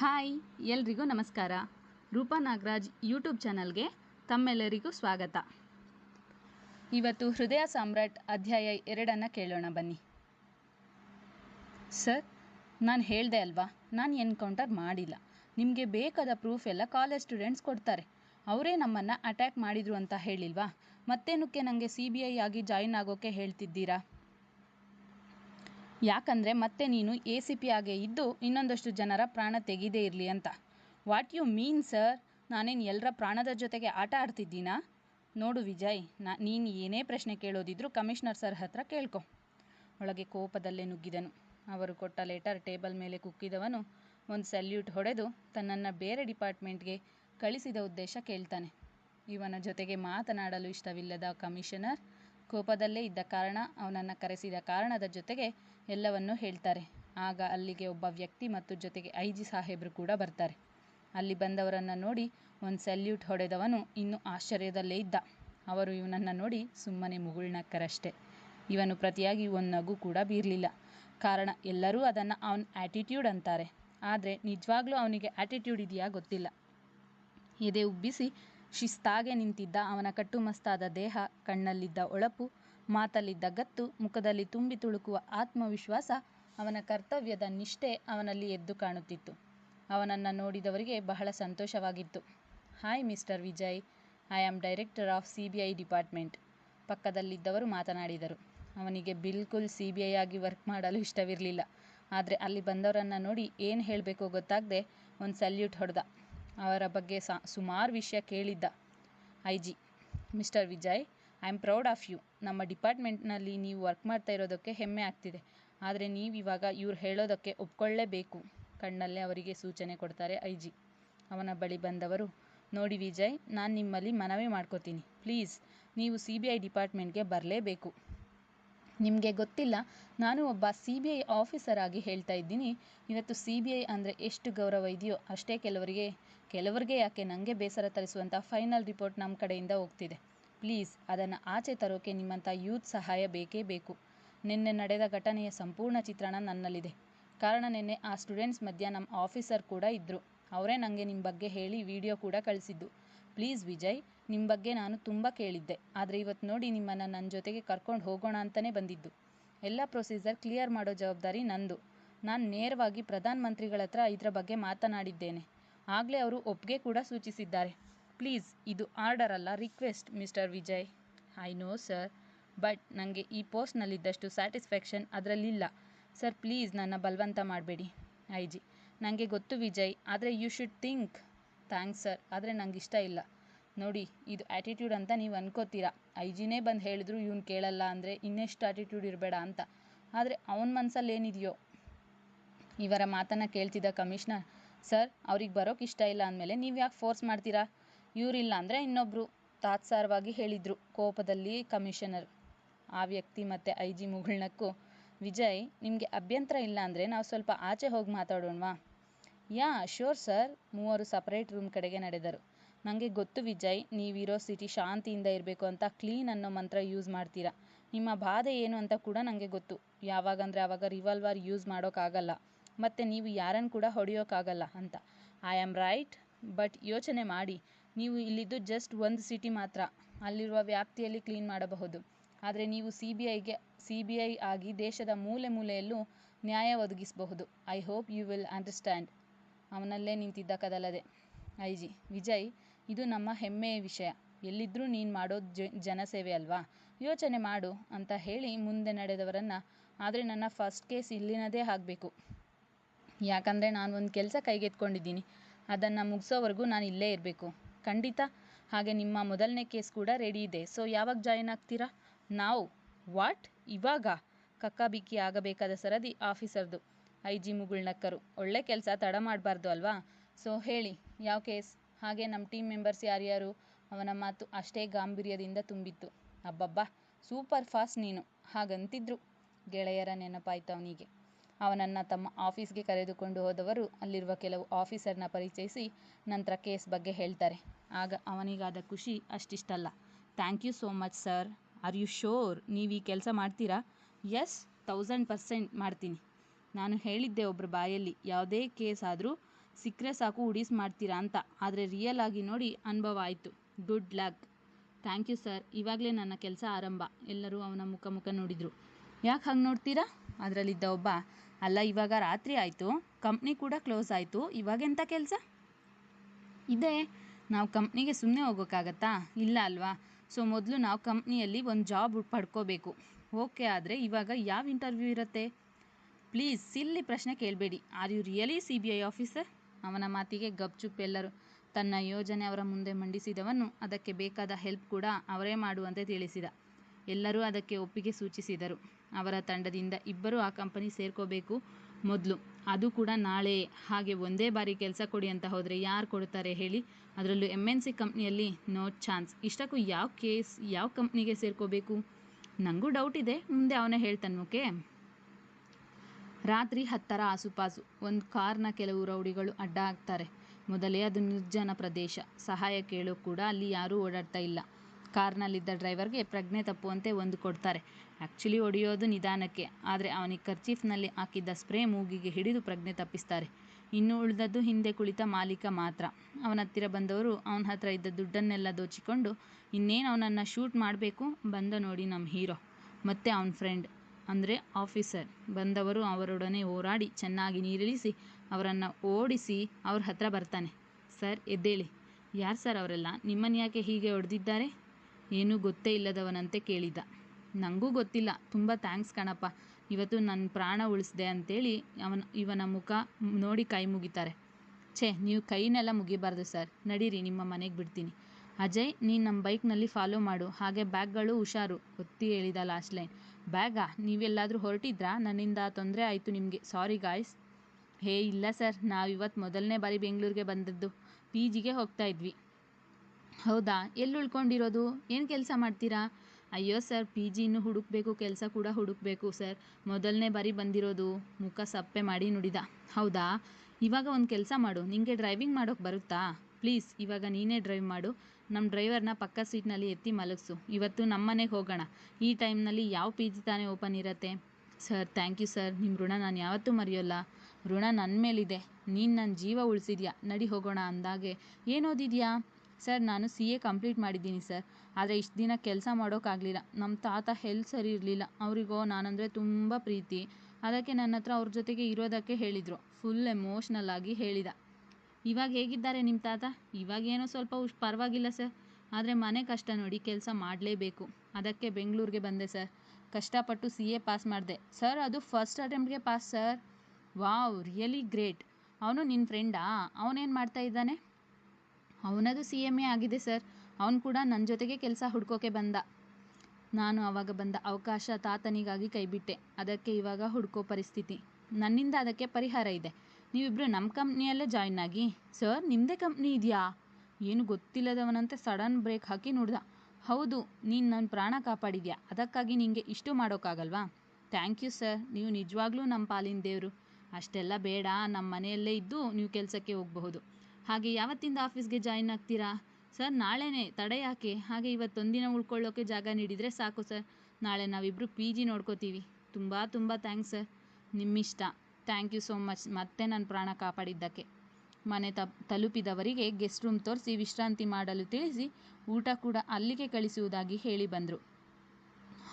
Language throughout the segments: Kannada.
ಹಾಯ್, ಎಲ್ರಿಗೂ ನಮಸ್ಕಾರ. ರೂಪಾ ನಾಗರಾಜ್ ಯೂಟ್ಯೂಬ್ ಚಾನಲ್ಗೆ ತಮ್ಮೆಲ್ಲರಿಗೂ ಸ್ವಾಗತ. ಇವತ್ತು ಹೃದಯ ಸಾಮ್ರಾಟ್ ಅಧ್ಯಾಯ ಎರಡನ್ನು ಕೇಳೋಣ ಬನ್ನಿ. ಸರ್, ನಾನು ಹೇಳಿದೆ ಅಲ್ವಾ, ನಾನು ಎನ್ಕೌಂಟರ್ ಮಾಡಿಲ್ಲ. ನಿಮಗೆ ಬೇಕಾದ ಪ್ರೂಫ್ ಎಲ್ಲ ಕಾಲೇಜ್ ಸ್ಟೂಡೆಂಟ್ಸ್ ಕೊಡ್ತಾರೆ. ಅವರೇ ನಮ್ಮನ್ನು ಅಟ್ಯಾಕ್ ಮಾಡಿದರು ಅಂತ ಹೇಳಿಲ್ವಾ? ಮತ್ತೇನಕ್ಕೆ ನನಗೆ ಸಿ ಬಿ ಐ ಆಗಿ ಜಾಯಿನ್ ಆಗೋಕ್ಕೆ ಹೇಳ್ತಿದ್ದೀರಾ? ಯಾಕಂದರೆ ಮತ್ತೆ ನೀನು ಎ ಸಿ ಪಿ ಆಗೇ ಇದ್ದು ಇನ್ನೊಂದಷ್ಟು ಜನರ ಪ್ರಾಣ ತೆಗೀದೇ ಇರಲಿ ಅಂತ. ವಾಟ್ ಯು ಮೀನ್ ಸರ್ ನಾನೇನು ಎಲ್ಲರ ಪ್ರಾಣದ ಜೊತೆಗೆ ಆಟ ಆಡ್ತಿದ್ದೀನಾ? ನೋಡು ವಿಜಯ್, ನಾ ನೀನು ಏನೇ ಪ್ರಶ್ನೆ ಕೇಳೋದಿದ್ರು ಕಮಿಷನರ್ ಸರ್ ಹತ್ರ ಕೇಳ್ಕೊ. ಒಳಗೆ ಕೋಪದಲ್ಲೇ ನುಗ್ಗಿದನು. ಅವರು ಕೊಟ್ಟ ಲೆಟರ್ ಟೇಬಲ್ ಮೇಲೆ ಕುಕ್ಕಿದವನು ಒಂದು ಸಲ್ಯೂಟ್ ಹೊಡೆದು ತನ್ನನ್ನು ಬೇರೆ ಡಿಪಾರ್ಟ್ಮೆಂಟ್ಗೆ ಕಳಿಸಿದ ಉದ್ದೇಶ ಕೇಳ್ತಾನೆ. ಇವನ ಜೊತೆಗೆ ಮಾತನಾಡಲು ಇಷ್ಟವಿಲ್ಲದ ಕಮಿಷನರ್ ಕೋಪದಲ್ಲೇ ಇದ್ದ ಕಾರಣ, ಅವನನ್ನು ಕರೆಸಿದ ಕಾರಣದ ಜೊತೆಗೆ ಎಲ್ಲವನ್ನೂ ಹೇಳ್ತಾರೆ. ಆಗ ಅಲ್ಲಿಗೆ ಒಬ್ಬ ವ್ಯಕ್ತಿ ಮತ್ತು ಜೊತೆಗೆ ಐ ಜಿ ಸಾಹೇಬರು ಕೂಡ ಬರ್ತಾರೆ. ಅಲ್ಲಿ ಬಂದವರನ್ನು ನೋಡಿ ಒಂದು ಸೆಲ್ಯೂಟ್ ಹೊಡೆದವನು ಇನ್ನೂ ಆಶ್ಚರ್ಯದಲ್ಲೇ ಇದ್ದ. ಅವರು ಇವನನ್ನು ನೋಡಿ ಸುಮ್ಮನೆ ಮುಗುಳ್ನಕ್ಕರಷ್ಟೆ ಇವನು ಪ್ರತಿಯಾಗಿ ಒಂದು ನಗು ಕೂಡ ಬೀರಲಿಲ್ಲ. ಕಾರಣ ಎಲ್ಲರೂ ಅದನ್ನು ಅವನ ಆ್ಯಟಿಟ್ಯೂಡ್ ಅಂತಾರೆ. ಆದರೆ ನಿಜವಾಗ್ಲೂ ಅವನಿಗೆ ಆ್ಯಟಿಟ್ಯೂಡ್ ಇದೆಯಾ ಗೊತ್ತಿಲ್ಲ. ಎದೆ ಉಬ್ಬಿಸಿ ಶಿಸ್ತಾಗೆ ನಿಂತಿದ್ದ ಅವನ ಕಟ್ಟುಮಸ್ತಾದ ದೇಹ, ಕಣ್ಣಲ್ಲಿದ್ದ ಒಳಪು ಮಾತಲ್ಲಿದ್ದ ಗತ್ತು, ಮುಖದಲ್ಲಿ ತುಂಬಿ ತುಳುಕುವ ಆತ್ಮವಿಶ್ವಾಸ ಅವನ ಕರ್ತವ್ಯದ ನಿಷ್ಠೆ ಅವನಲ್ಲಿ ಎದ್ದು ಕಾಣುತ್ತಿತ್ತು. ಅವನನ್ನು ನೋಡಿದವರಿಗೆ ಬಹಳ ಸಂತೋಷವಾಗಿತ್ತು. Hi mister Vijay I am director of C B I department ಪಕ್ಕದಲ್ಲಿದ್ದವರು ಮಾತನಾಡಿದರು. ಅವನಿಗೆ ಬಿಲ್ಕುಲ್ ಸಿ ಬಿ ಐ ಆಗಿ ವರ್ಕ್ ಮಾಡಲು ಇಷ್ಟವಿರಲಿಲ್ಲ. ಆದರೆ ಅಲ್ಲಿ ಬಂದವರನ್ನು ನೋಡಿ ಏನು ಹೇಳಬೇಕೋ ಗೊತ್ತಾಗದೆ ಒಂದು ಸಲ್ಯೂಟ್ ಹೊಡೆದ. ಅವರ ಬಗ್ಗೆ ಸುಮಾರು ವಿಷಯ ಕೇಳಿದ್ದ. I G, mister Vijay I am proud of you ನಮ್ಮ ಡಿಪಾರ್ಟ್ಮೆಂಟ್ನಲ್ಲಿ ನೀವು ವರ್ಕ್ ಮಾಡ್ತಾ ಇರೋದಕ್ಕೆ ಹೆಮ್ಮೆ ಆಗ್ತಿದೆ. ಆದರೆ ನೀವಿವಾಗ ಇವ್ರು ಹೇಳೋದಕ್ಕೆ ಒಪ್ಕೊಳ್ಳೇಬೇಕು. ಕಣ್ಣಲ್ಲೇ ಅವರಿಗೆ ಸೂಚನೆ ಕೊಡ್ತಾರೆ ಐ ಜಿ ಅವನ ಬಳಿ ಬಂದವರು, ನೋಡಿ ವಿಜಯ್, ನಾನು ನಿಮ್ಮಲ್ಲಿ ಮನವಿ ಮಾಡ್ಕೋತೀನಿ. ಪ್ಲೀಸ್, ನೀವು ಸಿ ಬಿ ಐ ಡಿಪಾರ್ಟ್ಮೆಂಟ್ಗೆ ಬರಲೇಬೇಕು. ನಿಮಗೆ ಗೊತ್ತಿಲ್ಲ, ನಾನು ಒಬ್ಬ ಸಿ ಬಿ ಐ ಆಫೀಸರ್ ಆಗಿ ಹೇಳ್ತಾ ಇದ್ದೀನಿ. ಇವತ್ತು ಸಿ ಬಿ ಐ ಅಂದರೆ ಎಷ್ಟು ಗೌರವ ಇದೆಯೋ ಅಷ್ಟೇ ಕೆಲವರಿಗೆ ಕೆಲವರಿಗೆ ಯಾಕೆ ನನಗೆ ಬೇಸರ ತರಿಸುವಂಥ ಫೈನಲ್ ರಿಪೋರ್ಟ್ ನಮ್ಮ ಕಡೆಯಿಂದ ಹೋಗ್ತಿದೆ. ಪ್ಲೀಸ್, ಅದನ್ನು ಆಚೆ ತರೋಕೆ ನಿಮ್ಮಂಥ ಯೂತ್ ಸಹಾಯ ಬೇಕೇ ಬೇಕು. ನಿನ್ನೆ ನಡೆದ ಘಟನೆಯ ಸಂಪೂರ್ಣ ಚಿತ್ರಣ ನನ್ನಲ್ಲಿದೆ. ಕಾರಣ ನಿನ್ನೆ ಆ ಸ್ಟೂಡೆಂಟ್ಸ್ ಮಧ್ಯ ನಮ್ಮ ಆಫೀಸರ್ ಕೂಡ ಇದ್ದರು ಅವರೇ ನನಗೆ ನಿಮ್ಮ ಬಗ್ಗೆ ಹೇಳಿ ವಿಡಿಯೋ ಕೂಡ ಕಳಿಸಿದ್ದು. ಪ್ಲೀಸ್ ವಿಜಯ್ ನಿಮ್ಮ ಬಗ್ಗೆ ನಾನು ತುಂಬ ಕೇಳಿದ್ದೆ. ಆದರೆ ಇವತ್ತು ನೋಡಿ ನಿಮ್ಮನ್ನು ನನ್ನ ಜೊತೆಗೆ ಕರ್ಕೊಂಡು ಹೋಗೋಣ ಅಂತಲೇ ಬಂದಿದ್ದು. ಎಲ್ಲ ಪ್ರೊಸೀಜರ್ ಕ್ಲಿಯರ್ ಮಾಡೋ ಜವಾಬ್ದಾರಿ ನಂದು. ನಾನು ನೇರವಾಗಿ ಪ್ರಧಾನ ಮಂತ್ರಿಗಳ ಹತ್ರ ಇದರ ಬಗ್ಗೆ ಮಾತನಾಡಿದ್ದೇನೆ. ಆಗಲೇ ಅವರು ಒಪ್ಪಿಗೆ ಕೂಡ ಸೂಚಿಸಿದ್ದಾರೆ. ಪ್ಲೀಸ್, ಇದು ಆರ್ಡರ್ ಅಲ್ಲ, request, mister Vijay. I know, sir, but ನನಗೆ ಈ ಪೋಸ್ಟ್ನಲ್ಲಿದ್ದಷ್ಟು ಸ್ಯಾಟಿಸ್ಫ್ಯಾಕ್ಷನ್ ಅದರಲ್ಲಿಲ್ಲ. ಸರ್, ಪ್ಲೀಸ್ ನನ್ನ ಬಲವಂತ ಮಾಡಬೇಡಿ. ಐ ಜಿ ನನಗೆ ಗೊತ್ತು ವಿಜಯ್, ಆದರೆ you should think. Thanks, sir, ಆದರೆ ನಂಗೆ ಇಷ್ಟ ಇಲ್ಲ. ನೋಡಿ, ಇದು ಆ್ಯಟಿಟ್ಯೂಡ್ ಅಂತ ನೀವು ಅನ್ಕೋತೀರಾ? ಐ ಜಿನೇ ಬಂದು ಹೇಳಿದ್ರು ಇವ್ನು ಕೇಳಲ್ಲ ಅಂದರೆ ಇನ್ನೆಷ್ಟು ಆ್ಯಟಿಟ್ಯೂಡ್ ಇರಬೇಡ ಅಂತ. ಆದರೆ ಅವನ ಮನಸ್ಸಲ್ಲಿ ಏನಿದೆಯೋ? ಇವರ ಮಾತನ್ನು ಕೇಳ್ತಿದ್ದ ಕಮಿಷ್ನರ್, ಸರ್, ಅವ್ರಿಗೆ ಬರೋಕ್ಕೆ ಇಷ್ಟ ಇಲ್ಲ ಅಂದಮೇಲೆ ನೀವು ಯಾಕೆ ಫೋರ್ಸ್ ಮಾಡ್ತೀರಾ? ಇವರಿಲ್ಲ ಅಂದರೆ ಇನ್ನೊಬ್ಬರು ತಾತ್ಸಾರವಾಗಿ ಹೇಳಿದರು ಕೋಪದಲ್ಲಿ ಕಮಿಷನರ್. ಆ ವ್ಯಕ್ತಿ ಮತ್ತು ಐ ಜಿ ಮುಗುಳ್ನಕ್ಕೂ, ವಿಜಯ್, ನಿಮಗೆ ಅಭ್ಯಂತರ ಇಲ್ಲ ಅಂದರೆ ನಾವು ಸ್ವಲ್ಪ ಆಚೆ ಹೋಗಿ ಮಾತಾಡೋಣವಾ? ಯಾ, ಶ್ಯೂರ್ ಸರ್, ಮೂವರು ಸಪರೇಟ್ ರೂಮ್ ಕಡೆಗೆ ನಡೆದರು. ನನಗೆ ಗೊತ್ತು ವಿಜಯ್, ನೀವಿರೋ ಸಿಟಿ ಶಾಂತಿಯಿಂದ ಇರಬೇಕು ಅಂತ ಕ್ಲೀನ್ ಅನ್ನೋ ಮಂತ್ರ ಯೂಸ್ ಮಾಡ್ತೀರಾ? ನಿಮ್ಮ ಬಾಧೆ ಏನು ಅಂತ ಕೂಡ ನನಗೆ ಗೊತ್ತು. ಯಾವಾಗಂದರೆ ಆವಾಗ ರಿವಾಲ್ವರ್ ಯೂಸ್ ಮಾಡೋಕ್ಕಾಗಲ್ಲ ಮತ್ತು ನೀವು ಯಾರನ್ನು ಕೂಡ ಹೊಡೆಯೋಕ್ಕಾಗಲ್ಲ ಅಂತ. ಐ ಆಮ್ ರೈಟ್ ಬಟ್ ಯೋಚನೆ ಮಾಡಿ. ನೀವು ಇಲ್ಲಿದ್ದು ಜಸ್ಟ್ ಒಂದು ಸಿಟಿ ಮಾತ್ರ. ಅಲ್ಲಿರುವ ವ್ಯಾಪ್ತಿಯಲ್ಲಿ ಕ್ಲೀನ್ ಮಾಡಬಹುದು. ಆದರೆ ನೀವು ಸಿ ಬಿ ಐಗೆ ಸಿ ಬಿ ಐ ಆಗಿ ದೇಶದ ಮೂಲೆ ಮೂಲೆಯಲ್ಲೂ ನ್ಯಾಯ ಒದಗಿಸಬಹುದು. I hope you will understand ಅವನಲ್ಲೇ ನಿಂತಿದ್ದ ಕದಲದೆ. ಐ ಜಿ ವಿಜಯ್, ಇದು ನಮ್ಮ ಹೆಮ್ಮೆಯ ವಿಷಯ. ಎಲ್ಲಿದ್ದರೂ ನೀನು ಮಾಡೋದು ಜ, ಜನಸೇವೆ ಅಲ್ವಾ? ಯೋಚನೆ ಮಾಡು ಅಂತ ಹೇಳಿ ಮುಂದೆ ನಡೆದವರನ್ನು. ಆದರೆ ನನ್ನ ಫಸ್ಟ್ ಕೇಸ್ ಇಲ್ಲಿನದೇ ಆಗಬೇಕು. ಯಾಕಂದರೆ ನಾನು ಒಂದು ಕೆಲಸ ಕೈಗೆತ್ಕೊಂಡಿದ್ದೀನಿ. ಅದನ್ನು ಮುಗಿಸೋವರೆಗೂ ನಾನು ಇಲ್ಲೇ ಇರಬೇಕು. ಖಂಡಿತ. ಹಾಗೆ ನಿಮ್ಮ ಮೊದಲನೇ ಕೇಸ್ ಕೂಡ ರೆಡಿ ಇದೆ. ಸೊ ಯಾವಾಗ ಜಾಯಿನ್ ಆಗ್ತೀರಾ? ನಾವು ವಾಟ್ ಇವಾಗ. ಕಕ್ಕಾಬಿಕ್ಕಿ ಆಗಬೇಕಾದ ಸರದಿ ಆಫೀಸರ್ದು ಐ ಜಿ ಮುಗುಳ್ನಕ್ಕರು. ಒಳ್ಳೆ ಕೆಲಸ, ತಡ ಮಾಡಬಾರ್ದು ಅಲ್ವಾ? ಸೊ ಹೇಳಿ, ಯಾವ ಕೇಸ್? ಹಾಗೆ ನಮ್ಮ ಟೀಮ್ ಮೆಂಬರ್ಸ್ ಯಾರ್ಯಾರು? ಅವನ ಮಾತು ಅಷ್ಟೇ ಗಾಂಭೀರ್ಯದಿಂದ ತುಂಬಿತ್ತು. ಅಬ್ಬಬ್ಬಾ ಸೂಪರ್ ಫಾಸ್ಟ್ ನೀನು. ಹಾಗಂತಿದ್ರು ಗೆಳೆಯರ ನೆನಪಾಯ್ತು ಅವನಿಗೆ. ಅವನನ್ನು ತಮ್ಮ ಆಫೀಸ್ಗೆ ಕರೆದುಕೊಂಡು ಹೋದವರು ಅಲ್ಲಿರುವ ಕೆಲವು ಆಫೀಸರ್ನ ಪರಿಚಯಿಸಿ ನಂತರ ಕೇಸ್ ಬಗ್ಗೆ ಹೇಳ್ತಾರೆ. ಆಗ ಅವನಿಗಾದ ಖುಷಿ ಅಷ್ಟಿಷ್ಟಲ್ಲ. Thank you so much, sir. Are you sure ನೀವು ಈ ಕೆಲಸ ಮಾಡ್ತೀರಾ? ಎಸ್ ತೌಸಂಡ್ ಪರ್ಸೆಂಟ್ ಮಾಡ್ತೀನಿ. ನಾನು ಹೇಳಿದ್ದೆ ಒಬ್ಬರ ಬಾಯಲ್ಲಿ, ಯಾವುದೇ ಕೇಸ್ ಆದರೂ ಸಿಕ್ಕರೆ ಸಾಕು ಉಡೀಸ್ ಮಾಡ್ತೀರಾ ಅಂತ. ಆದರೆ ರಿಯಲ್ ಆಗಿ ನೋಡಿ ಅನುಭವ ಆಯಿತು. Good luck thank you, sir. ಇವಾಗಲೇ ನನ್ನ ಕೆಲಸ ಆರಂಭ. ಎಲ್ಲರೂ ಅವನ ಮುಖ ಮುಖ ನೋಡಿದರು. ಯಾಕೆ ಹಂಗೆ ನೋಡ್ತೀರಾ? ಅದರಲ್ಲಿದ್ದ ಒಬ್ಬ, ಅಲ್ಲ, ಇವಾಗ ರಾತ್ರಿ ಆಯಿತು. ಕಂಪ್ನಿ ಕೂಡ ಕ್ಲೋಸ್ ಆಯಿತು. ಇವಾಗೆಂಥ ಕೆಲಸ? ಇದೆ. ನಾವು ಕಂಪ್ನಿಗೆ ಸುಮ್ಮನೆ ಹೋಗೋಕ್ಕಾಗತ್ತಾ? ಇಲ್ಲ ಅಲ್ವಾ? ಸೊ, ಮೊದಲು ನಾವು ಕಂಪ್ನಿಯಲ್ಲಿ ಒಂದು ಜಾಬ್ ಪಡ್ಕೋಬೇಕು. ಓಕೆ ಆದರೆ ಇವಾಗ ಯಾವ ಇಂಟರ್ವ್ಯೂ ಇರುತ್ತೆ? ಪ್ಲೀಸ್ ಸಿಲ್ಲಿ ಪ್ರಶ್ನೆ ಕೇಳಬೇಡಿ. Are you really C B I officer ಅವನ ಮಾತಿಗೆ ಗಪ್ಚುಪ್ ಎಲ್ಲರೂ. ತನ್ನ ಯೋಜನೆ ಅವರ ಮುಂದೆ ಮಂಡಿಸಿದವನು ಅದಕ್ಕೆ ಬೇಕಾದ ಹೆಲ್ಪ್ ಕೂಡ ಅವರೇ ಮಾಡುವಂತೆ ತಿಳಿಸಿದ. ಎಲ್ಲರೂ ಅದಕ್ಕೆ ಒಪ್ಪಿಗೆ ಸೂಚಿಸಿದರು. ಅವರ ತಂಡದಿಂದ ಇಬ್ಬರು ಆ ಕಂಪನಿ ಸೇರ್ಕೋಬೇಕು. ಮೊದಲು. ಅದು ಕೂಡ ನಾಳೆ. ಹಾಗೆ ಒಂದೇ ಬಾರಿ ಕೆಲಸ ಕೊಡಿ ಅಂತ ಹೋದರೆ ಯಾರು ಕೊಡ್ತಾರೆ ಹೇಳಿ. ಅದರಲ್ಲೂ ಎಂ ಎನ್ ಸಿ ಕಂಪ್ನಿಯಲ್ಲಿ ನೋ ಚಾನ್ಸ್ ಇಷ್ಟಕ್ಕೂ ಯಾವ ಕೇಸ್ ಯಾವ ಕಂಪ್ನಿಗೆ ಸೇರ್ಕೋಬೇಕು? ನನಗೂ ಡೌಟ್ ಇದೆ. ಮುಂದೆ ಅವನೇ ಹೇಳ್ತಾನೆ ಓಕೆ ರಾತ್ರಿ ಹತ್ತರ ಆಸುಪಾಸು. ಒಂದು ಕಾರ್ನ ಕೆಲವು ರೌಡಿಗಳು ಅಡ್ಡ ಹಾಕ್ತಾರೆ. ಮೊದಲೇ ಅದು ನಿರ್ಜನ ಪ್ರದೇಶ. ಸಹಾಯ ಕೇಳೋ ಕೂಡ ಅಲ್ಲಿ ಯಾರೂ ಓಡಾಡ್ತಾ ಇಲ್ಲ. ಕಾರ್ನಲ್ಲಿದ್ದ ಡ್ರೈವರ್ಗೆ ಪ್ರಜ್ಞೆ ತಪ್ಪುವಂತೆ ಒಂದು ಕೊಡ್ತಾರೆ. ಆ್ಯಕ್ಚುಲಿ ಹೊಡೆಯೋದು ನಿಧಾನಕ್ಕೆ, ಆದರೆ ಅವನಿಗೆ ಕರ್ಚೀಫ್ನಲ್ಲಿ ಹಾಕಿದ್ದ ಸ್ಪ್ರೇ ಮೂಗಿಗೆ ಹಿಡಿದು ಪ್ರಜ್ಞೆ ತಪ್ಪಿಸ್ತಾರೆ. ಇನ್ನು ಉಳಿದದ್ದು ಹಿಂದೆ ಕುಳಿತ ಮಾಲೀಕ ಮಾತ್ರ. ಅವನ ಹತ್ತಿರ ಬಂದವರು ಅವನ ಹತ್ರ ಇದ್ದ ದುಡ್ಡನ್ನೆಲ್ಲ ದೋಚಿಕೊಂಡು, ಇನ್ನೇನು ಅವನನ್ನು ಶೂಟ್ ಮಾಡಬೇಕು? ಬಂದ ನೋಡಿ ನಮ್ಮ ಹೀರೋ. ಮತ್ತು ಅವನ ಫ್ರೆಂಡ್, ಅಂದರೆ ಆಫೀಸರ್, ಬಂದವರು ಅವರೊಡನೆ ಹೋರಾಡಿ ಚೆನ್ನಾಗಿ ನೀರಿಳಿಸಿ, ಅವರನ್ನು ಓಡಿಸಿ ಅವ್ರ ಹತ್ರ ಬರ್ತಾನೆ. ಸರ್, ಎದ್ದೇಳಿ. ಯಾರು ಸರ್ ಅವರೆಲ್ಲ? ನಿಮ್ಮನ್ನು ಯಾಕೆ ಹೀಗೆ ಹೊಡೆದಿದ್ದಾರೆ? ಏನೂ ಗೊತ್ತೇ ಇಲ್ಲದವನಂತೆ ಕೇಳಿದ ನನಗೂ ಗೊತ್ತಿಲ್ಲ. ತುಂಬ ಥ್ಯಾಂಕ್ಸ್ ಕಣಪ್ಪ. ಇವತ್ತು ನನ್ನ ಪ್ರಾಣ ಉಳಿಸ್ದೆ ಅಂತೇಳಿ ಅವನ, ಇವನ ಮುಖ ನೋಡಿ ಕೈ ಮುಗಿತಾರೆ. ಛೇ, ನೀವು ಕೈನೆಲ್ಲ ಮುಗಿಬಾರ್ದು ಸರ್. ನಡೀರಿ, ನಿಮ್ಮ ಮನೆಗೆ ಬಿಡ್ತೀನಿ. ಅಜಯ್, ನೀನು ನಮ್ಮ ಬೈಕ್ನಲ್ಲಿ ಫಾಲೋ ಮಾಡು. ಹಾಗೆ ಬ್ಯಾಗ್ಗಳು ಹುಷಾರು, ಒತ್ತಿ ಹೇಳಿದ ಲಾಸ್ಟ್ ಲೈನ್. ಬ್ಯಾಗಾ? ನೀವೆಲ್ಲಾದರೂ ಹೊರಟಿದ್ರಾ? ನನ್ನಿಂದ ತೊಂದರೆ ಆಯಿತು ನಿಮಗೆ. ಸಾರಿ ಗಾಯ್ಸ್. ಹೇ, ಇಲ್ಲ ಸರ್. ನಾವು ಇವತ್ತು ಮೊದಲನೇ ಬಾರಿ ಬೆಂಗಳೂರಿಗೆ ಬಂದದ್ದು. ಪಿ ಜಿಗೆ ಹೋಗ್ತಾ ಇದ್ವಿ. ಹೌದಾ? ಎಲ್ಲಿ ಉಳ್ಕೊಂಡಿರೋದು ಏನು ಕೆಲಸ ಮಾಡ್ತೀರಾ? ಅಯ್ಯೋ ಸರ್, ಪಿ ಜಿ ಇನ್ನು ಹುಡುಕ್ಬೇಕು, ಕೆಲಸ ಕೂಡ ಹುಡುಕ್ಬೇಕು ಸರ್. ಮೊದಲನೇ ಬಾರಿ ಬಂದಿರೋದು. ಮುಖ ಸಪ್ಪೆ ಮಾಡಿ ನುಡಿದ. ಹೌದಾ? ಇವಾಗ ಒಂದು ಕೆಲಸ ಮಾಡು. ನಿನಗೆ ಡ್ರೈವಿಂಗ್ ಮಾಡೋಕ್ಕೆ ಬರುತ್ತಾ? ಪ್ಲೀಸ್, ಇವಾಗ ನೀನೇ ಡ್ರೈವ್ ಮಾಡು. ನಮ್ಮ ಡ್ರೈವರ್ನ ಪಕ್ಕ ಸೀಟ್ನಲ್ಲಿ ಎತ್ತಿ ಮಲಗಿಸು. ಇವತ್ತು ನಮ್ಮ ಮನೆಗೆ ಹೋಗೋಣ. ಈ ಟೈಮ್ನಲ್ಲಿ ಯಾವ ಪಿ ಜಿ ತಾನೇ ಓಪನ್ ಇರುತ್ತೆ? Sir, thank you sir. ನಿಮ್ಮ ಋಣ ನಾನು ಯಾವತ್ತೂ ಮರೆಯೋಲ್ಲ. ಋಣ ನನ್ನ ಮೇಲಿದೆ. ನೀನು ನನ್ನ ಜೀವ ಉಳಿಸಿದ್ಯಾ? ನಡಿ ಹೋಗೋಣ ಅಂದಾಗೆ. ಏನು ಓದಿದ್ಯಾ? ಸರ್, ನಾನು ಸಿ ಎ ಕಂಪ್ಲೀಟ್ ಮಾಡಿದ್ದೀನಿ ಸರ್. ಆದರೆ ಇಷ್ಟು ದಿನ ಕೆಲಸ ಮಾಡೋಕ್ಕಾಗಲಿಲ್ಲ. ನಮ್ಮ ತಾತ ಹೆಲ್ತ್ ಸರಿ ಇರಲಿಲ್ಲ. ಅವರಿಗೋ, ನಾನಂದರೆ ತುಂಬ ಪ್ರೀತಿ. ಅದಕ್ಕೆ ನನ್ನ ಹತ್ರ ಅವ್ರ ಜೊತೆಗೆ ಇರೋದಕ್ಕೆ ಹೇಳಿದರು. ಫುಲ್ ಎಮೋಷ್ನಲ್ ಆಗಿ ಹೇಳಿದ. ಇವಾಗ ಹೇಗಿದ್ದಾರೆ ನಿಮ್ಮ ತಾತ? ಇವಾಗೇನೋ ಸ್ವಲ್ಪ ಹುಷ್ ಪರವಾಗಿಲ್ಲ ಸರ್. ಆದರೆ ಮನೆ ಕಷ್ಟ ನೋಡಿ ಕೆಲಸ ಮಾಡಲೇಬೇಕು. ಅದಕ್ಕೆ ಬೆಂಗಳೂರಿಗೆ ಬಂದೆ ಸರ್. ಕಷ್ಟಪಟ್ಟು ಸಿ ಎ ಪಾಸ್ ಮಾಡಿದೆ. ಸರ್, ಅದು first ಅಟೆಂಪ್ಟ್ಗೆ pass sir. Wow, really great. ಅವನು ನಿನ್ನ ಫ್ರೆಂಡಾ ಅವನೇನು ಮಾಡ್ತಾ ಇದ್ದಾನೆ? ಅವನದು ಸಿ ಎಂ ಎ ಆಗಿದೆ ಸರ್. ಅವನು ಕೂಡ ನನ್ನ ಜೊತೆಗೆ ಕೆಲಸ ಹುಡ್ಕೋಕೆ ಬಂದ. ನಾನು ಆವಾಗ ಬಂದ ಅವಕಾಶ ತಾತನಿಗಾಗಿ ಕೈಬಿಟ್ಟೆ. ಅದಕ್ಕೆ ಇವಾಗ ಹುಡ್ಕೋ ಪರಿಸ್ಥಿತಿ. ನನ್ನಿಂದ ಅದಕ್ಕೆ ಪರಿಹಾರ ಇದೆ. ನೀವಿಬ್ಬರು ನಮ್ಮ ಕಂಪ್ನಿಯಲ್ಲೇ ಜಾಯ್ನ್ ಆಗಿ. ಸರ್ ನಿಮ್ಮದೇ ಕಂಪ್ನಿ ಇದೆಯಾ? ಏನು ಗೊತ್ತಿಲ್ಲದವನಂತೆ ಸಡನ್ ಬ್ರೇಕ್ ಹಾಕಿ ನೋಡ್ದ. ಹೌದು, ನೀನು ನನ್ನ ಪ್ರಾಣ ಕಾಪಾಡಿದ್ಯಾ? ಅದಕ್ಕಾಗಿ ನಿನಗೆ ಇಷ್ಟು ಮಾಡೋಕ್ಕಾಗಲ್ವಾ? Thank you sir. ನೀವು ನಿಜವಾಗ್ಲೂ ನಮ್ಮ ಪಾಲಿನ ದೇವರು. ಅಷ್ಟೆಲ್ಲ ಬೇಡ. ನಮ್ಮ ಮನೆಯಲ್ಲೇ ಇದ್ದು ನೀವು ಕೆಲಸಕ್ಕೆ ಹೋಗಬಹುದು. ಹಾಗೆ ಯಾವತ್ತಿಂದ ಆಫೀಸ್ಗೆ ಜಾಯಿನ್ ಆಗ್ತೀರಾ? ಸರ್, ನಾಳೆನೇ. ತಡ ಯಾಕೆ? ಹಾಗೆ ಇವತ್ತೊಂದಿನ ಉಳ್ಕೊಳ್ಳೋಕೆ ಜಾಗ ನೀಡಿದರೆ ಸಾಕು ಸರ್. ನಾಳೆ ನಾವಿಬ್ಬರು ಪಿ ಜಿ ನೋಡ್ಕೋತೀವಿ. ತುಂಬ ತುಂಬ thanks sir. ನಿಮ್ಮಿಷ್ಟ. Thank you so much. ಮತ್ತೆ ನನ್ನ ಪ್ರಾಣ ಕಾಪಾಡಿದ್ದಕ್ಕೆ. ಮನೆ ತ ತಲುಪಿದವರಿಗೆ ಗೆಸ್ಟ್ ರೂಮ್ ತೋರಿಸಿ ವಿಶ್ರಾಂತಿ ಮಾಡಲು ತಿಳಿಸಿ ಊಟ ಕೂಡ ಅಲ್ಲಿಗೆ ಕಳಿಸುವುದಾಗಿ ಹೇಳಿ ಬಂದರು.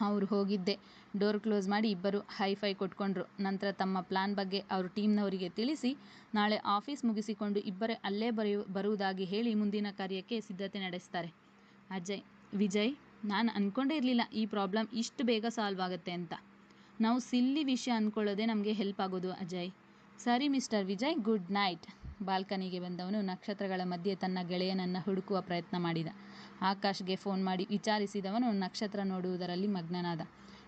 ಅವ್ರು ಹೋಗಿದ್ದೆ. ಡೋರ್ ಕ್ಲೋಸ್ ಮಾಡಿ ಇಬ್ಬರು ಹೈ ಫೈ ಕೊಟ್ಕೊಂಡ್ರು. ನಂತರ ತಮ್ಮ ಪ್ಲಾನ್ ಬಗ್ಗೆ ಅವ್ರ ಟೀಮ್ನವರಿಗೆ ತಿಳಿಸಿ, ನಾಳೆ ಆಫೀಸ್ ಮುಗಿಸಿಕೊಂಡು ಇಬ್ಬರೇ ಅಲ್ಲೇ ಬರೆಯು, ಬರುವುದಾಗಿ ಹೇಳಿ ಮುಂದಿನ ಕಾರ್ಯಕ್ಕೆ ಸಿದ್ಧತೆ ನಡೆಸ್ತಾರೆ. ಅಜಯ್, ವಿಜಯ್, ನಾನು ಅಂದ್ಕೊಂಡೇ ಇರಲಿಲ್ಲ ಈ ಪ್ರಾಬ್ಲಮ್ ಇಷ್ಟು ಬೇಗ ಸಾಲ್ವ್ ಆಗುತ್ತೆ ಅಂತ. ನಾವು ಸಿಲ್ಲಿ ವಿಷಯ ಅಂದ್ಕೊಳ್ಳೋದೆ ನಮಗೆ ಹೆಲ್ಪ್ ಆಗೋದು ಅಜಯ್. ಸರಿ ಮಿಸ್ಟರ್ ವಿಜಯ್, ಗುಡ್ ನೈಟ್. ಬಾಲ್ಕನಿಗೆ ಬಂದವನು ನಕ್ಷತ್ರಗಳ ಮಧ್ಯೆ ತನ್ನ ಗೆಳೆಯನನ್ನು ಹುಡುಕುವ ಪ್ರಯತ್ನ ಮಾಡಿದ. ಆಕಾಶ್ಗೆ ಫೋನ್ ಮಾಡಿ ವಿಚಾರಿಸಿದವನು ನಕ್ಷತ್ರ ನೋಡುವುದರಲ್ಲಿ ಮಗ್ನನಾದ.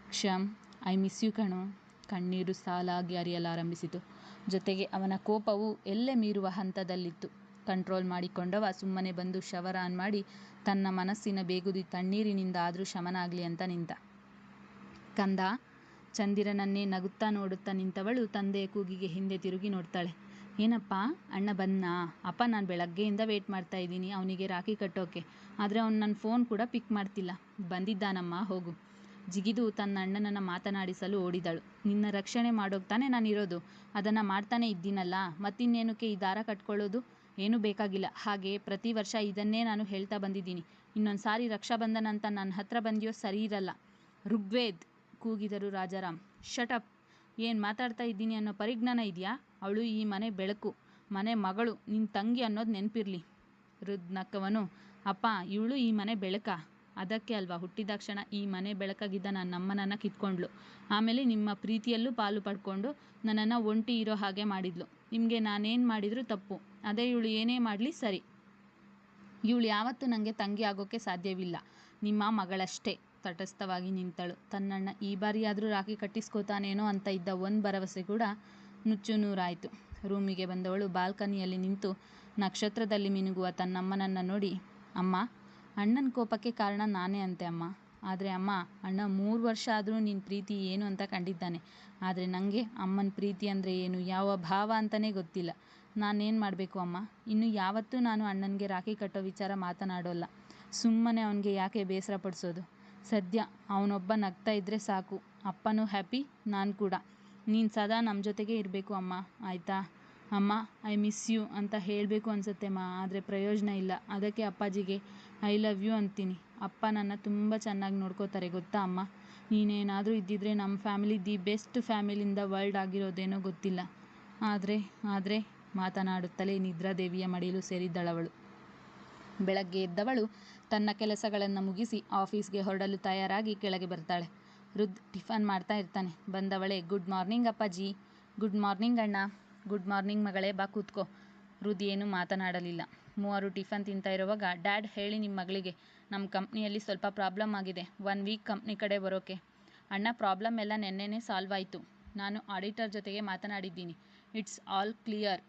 ಕ್ಷಮ್, ಐ ಮಿಸ್ ಯು ಕಣೋ. ಕಣ್ಣೀರು ಸಾಲಾಗಿ ಅರಿಯಲಾರಂಭಿಸಿತು. ಜೊತೆಗೆ ಅವನ ಕೋಪವು ಎಲ್ಲೆ ಮೀರುವ ಹಂತದಲ್ಲಿತ್ತು. ಕಂಟ್ರೋಲ್ ಮಾಡಿಕೊಂಡವ ಸುಮ್ಮನೆ ಬಂದು ಶವರ್ ಆನ್ ಮಾಡಿ ತನ್ನ ಮನಸ್ಸಿನ ಬೇಗುದಿ ತಣ್ಣೀರಿನಿಂದ ಆದರೂ ಶಮನ ಆಗಲಿ ಅಂತ ನಿಂತ. ಕಂದ, ಚಂದಿರನನ್ನೇ ನಗುತ್ತಾ ನೋಡುತ್ತಾ ನಿಂತವಳು ತಂದೆಯ ಕೂಗಿಗೆ ಹಿಂದೆ ತಿರುಗಿ ನೋಡ್ತಾಳೆ. ಏನಪ್ಪ? ಅಣ್ಣ ಬಂದನಾ ಅಪ್ಪ, ನಾನು ಬೆಳಗ್ಗೆಯಿಂದ ವೇಟ್ ಮಾಡ್ತಾ ಇದ್ದೀನಿ. ಅವನಿಗೆ ರಾಖಿ ಕಟ್ಟೋಕೆ. ಆದರೆ ಅವ್ನು ನನ್ನ ಫೋನ್ ಕೂಡ ಪಿಕ್ ಮಾಡ್ತಿಲ್ಲ. ಬಂದಿದ್ದಾನಮ್ಮ, ಹೋಗು. ಜಿಗಿದು ತನ್ನ ಅಣ್ಣನನ್ನು ಮಾತನಾಡಿಸಲು ಓಡಿದಳು. ನಿನ್ನ ರಕ್ಷಣೆ ಮಾಡೋಕೆ ತಾನೇ ನಾನಿರೋದು ಅದನ್ನು ಮಾಡ್ತಾನೆ ಇದ್ದೀನಲ್ಲ. ಮತ್ತಿನ್ನೇನಕ್ಕೆ ಈ ದಾರ ಕಟ್ಕೊಳ್ಳೋದು? ಏನೂ ಬೇಕಾಗಿಲ್ಲ. ಹಾಗೆ ಪ್ರತಿ ವರ್ಷ ಇದನ್ನೇ ನಾನು ಹೇಳ್ತಾ ಬಂದಿದ್ದೀನಿ. ಇನ್ನೊಂದು ಸಾರಿ ರಕ್ಷಾಬಂಧನ ಅಂತ ನನ್ನ ಹತ್ರ ಬಂದಿಯೋ ಸರಿ ಇರಲ್ಲ. ಋಗ್ವೇದ್, ಕೂಗಿದರು ರಾಜಾರಾಮ್. ಶಟಪ್ ಏನು ಮಾತಾಡ್ತಾ ಇದ್ದೀನಿ ಅನ್ನೋ ಪರಿಜ್ಞಾನ ಇದೆಯಾ? ಅವಳು ಈ ಮನೆ ಬೆಳಕು, ಮನೆ ಮಗಳು ನಿನ್ನ ತಂಗಿ ಅನ್ನೋದು ನೆನಪಿರಲಿ. ರುದ್ ನಕ್ಕವನು ಅಪ್ಪ, ಇವಳು ಈ ಮನೆ ಬೆಳಕ? ಅದಕ್ಕೆ ಅಲ್ವಾ ಹುಟ್ಟಿದಾಕ್ಷಣ ಈ ಮನೆ ಬೆಳಕಾಗಿದ್ದ ನನ್ನ ನಮ್ಮನನ್ನು ಕಿತ್ಕೊಂಡ್ಳು ಆಮೇಲೆ ನಿಮ್ಮ ಪ್ರೀತಿಯಲ್ಲೂ ಪಾಲು ಪಡ್ಕೊಂಡು ನನ್ನನ್ನು ಒಂಟಿ ಇರೋ ಹಾಗೆ ಮಾಡಿದ್ಲು. ನಿಮಗೆ ನಾನೇನು ಮಾಡಿದರೂ ತಪ್ಪು. ಅದೇ ಇವಳು ಏನೇ ಮಾಡಲಿ ಸರಿ. ಇವಳು ಯಾವತ್ತೂ ನನಗೆ ತಂಗಿ ಆಗೋಕ್ಕೆ ಸಾಧ್ಯವಿಲ್ಲ. ನಿಮ್ಮ ಮಗಳಷ್ಟೇ. ತಟಸ್ಥವಾಗಿ ನಿಂತಳು. ತನ್ನಣ್ಣ, ಈ ಬಾರಿಯಾದರೂ ರಾಖಿ ಕಟ್ಟಿಸ್ಕೋತಾನೇನೋ ಅಂತ ಇದ್ದ ಒಂದು ಭರವಸೆ ಕೂಡ ನುಚ್ಚು ನೂರಾಯಿತು. ರೂಮಿಗೆ ಬಂದವಳು ಬಾಲ್ಕನಿಯಲ್ಲಿ ನಿಂತು ನಕ್ಷತ್ರದಲ್ಲಿ ಮಿನುಗುವ ತನ್ನಮ್ಮನನ್ನು ನೋಡಿ, ಅಮ್ಮ, ಅಣ್ಣನ ಕೋಪಕ್ಕೆ ಕಾರಣ ನಾನೇ ಅಂತೆ ಅಮ್ಮ. ಆದರೆ ಅಮ್ಮ, ಅಣ್ಣ ಮೂರು ವರ್ಷ ಆದರೂ ನಿನ್ನ ಪ್ರೀತಿ ಏನು ಅಂತ ಕಂಡಿದ್ದಾನೆ. ಆದರೆ ನನಗೆ ಅಮ್ಮನ ಪ್ರೀತಿ ಅಂದರೆ ಏನು, ಯಾವ ಭಾವ ಅಂತಲೇ ಗೊತ್ತಿಲ್ಲ. ನಾನೇನು ಮಾಡಬೇಕು ಅಮ್ಮ? ಇನ್ನು ಯಾವತ್ತೂ ನಾನು ಅಣ್ಣನಿಗೆ ರಾಖಿ ಕಟ್ಟೋ ವಿಚಾರ ಮಾತನಾಡೋಲ್ಲ. ಸುಮ್ಮನೆ ಅವನಿಗೆ ಯಾಕೆ ಬೇಸರ ಪಡಿಸೋದು? ಸದ್ಯ ಅವನೊಬ್ಬ ನಗ್ತಾ ಇದ್ದರೆ ಸಾಕು. ಅಪ್ಪನೂ ಹ್ಯಾಪಿ, ನಾನು ಕೂಡ. ನೀನು ಸದಾ ನಮ್ಮ ಜೊತೆಗೆ ಇರಬೇಕು ಅಮ್ಮ. ಆಯಿತಾ? ಅಮ್ಮ, ಐ ಮಿಸ್ ಯು ಅಂತ ಹೇಳಬೇಕು ಅನಿಸುತ್ತೆಮ್ಮ ಆದರೆ ಪ್ರಯೋಜನ ಇಲ್ಲ. ಅದಕ್ಕೆ ಅಪ್ಪಾಜಿಗೆ, ಐ ಲವ್ ಯು ಅಂತೀನಿ. ಅಪ್ಪ ನನ್ನ ತುಂಬ ಚೆನ್ನಾಗಿ ನೋಡ್ಕೋತಾರೆ, ಗೊತ್ತಾ ಅಮ್ಮ? ನೀನೇನಾದರೂ ಇದ್ದಿದ್ರೆ ನಮ್ಮ family the best family in world ಆಗಿರೋದೇನೋ ಗೊತ್ತಿಲ್ಲ. ಆದರೆ ಆದರೆ ಮಾತನಾಡುತ್ತಲೇ ನಿದ್ರಾದೇವಿಯ ಮಡಿಲು ಸೇರಿದ್ದಳವಳು. ಬೆಳಗ್ಗೆ ಎದ್ದವಳು ತನ್ನ ಕೆಲಸಗಳನ್ನು ಮುಗಿಸಿ ಆಫೀಸ್ಗೆ ಹೊರಡಲು ತಯಾರಾಗಿ ಕೆಳಗೆ ಬರ್ತಾಳೆ. ರುದ್ ಟಿಫನ್ ಮಾಡ್ತಾ ಇರ್ತಾನೆ. ಬಂದವಳೆ, ಗುಡ್ ಮಾರ್ನಿಂಗ್ ಅಪ್ಪಾಜಿ. ಗುಡ್ ಮಾರ್ನಿಂಗ್ ಅಣ್ಣ. ಗುಡ್ ಮಾರ್ನಿಂಗ್ ಮಗಳೇ, ಬಾ ಕೂತ್ಕೋ. ರುದ್ ಏನು ಮಾತನಾಡಲಿಲ್ಲ. ಮೂವರು ಟಿಫನ್ ತಿಂತಾ ಇರುವಾಗ, ಡ್ಯಾಡ್, ಹೇಳಿ ನಿಮ್ಮ ಮಗಳಿಗೆ. ನಮ್ಮ ಕಂಪ್ನಿಯಲ್ಲಿ ಸ್ವಲ್ಪ ಪ್ರಾಬ್ಲಮ್ ಆಗಿದೆ. ಒನ್ ವೀಕ್ ಕಂಪ್ನಿ ಕಡೆ ಬರೋಕೆ. ಅಣ್ಣ, ಪ್ರಾಬ್ಲಮ್ ಎಲ್ಲ ನೆನ್ನೆನೇ ಸಾಲ್ವ್ ಆಯಿತು. ನಾನು ಆಡಿಟರ್ ಜೊತೆಗೆ ಮಾತನಾಡಿದ್ದೀನಿ. It's all clear.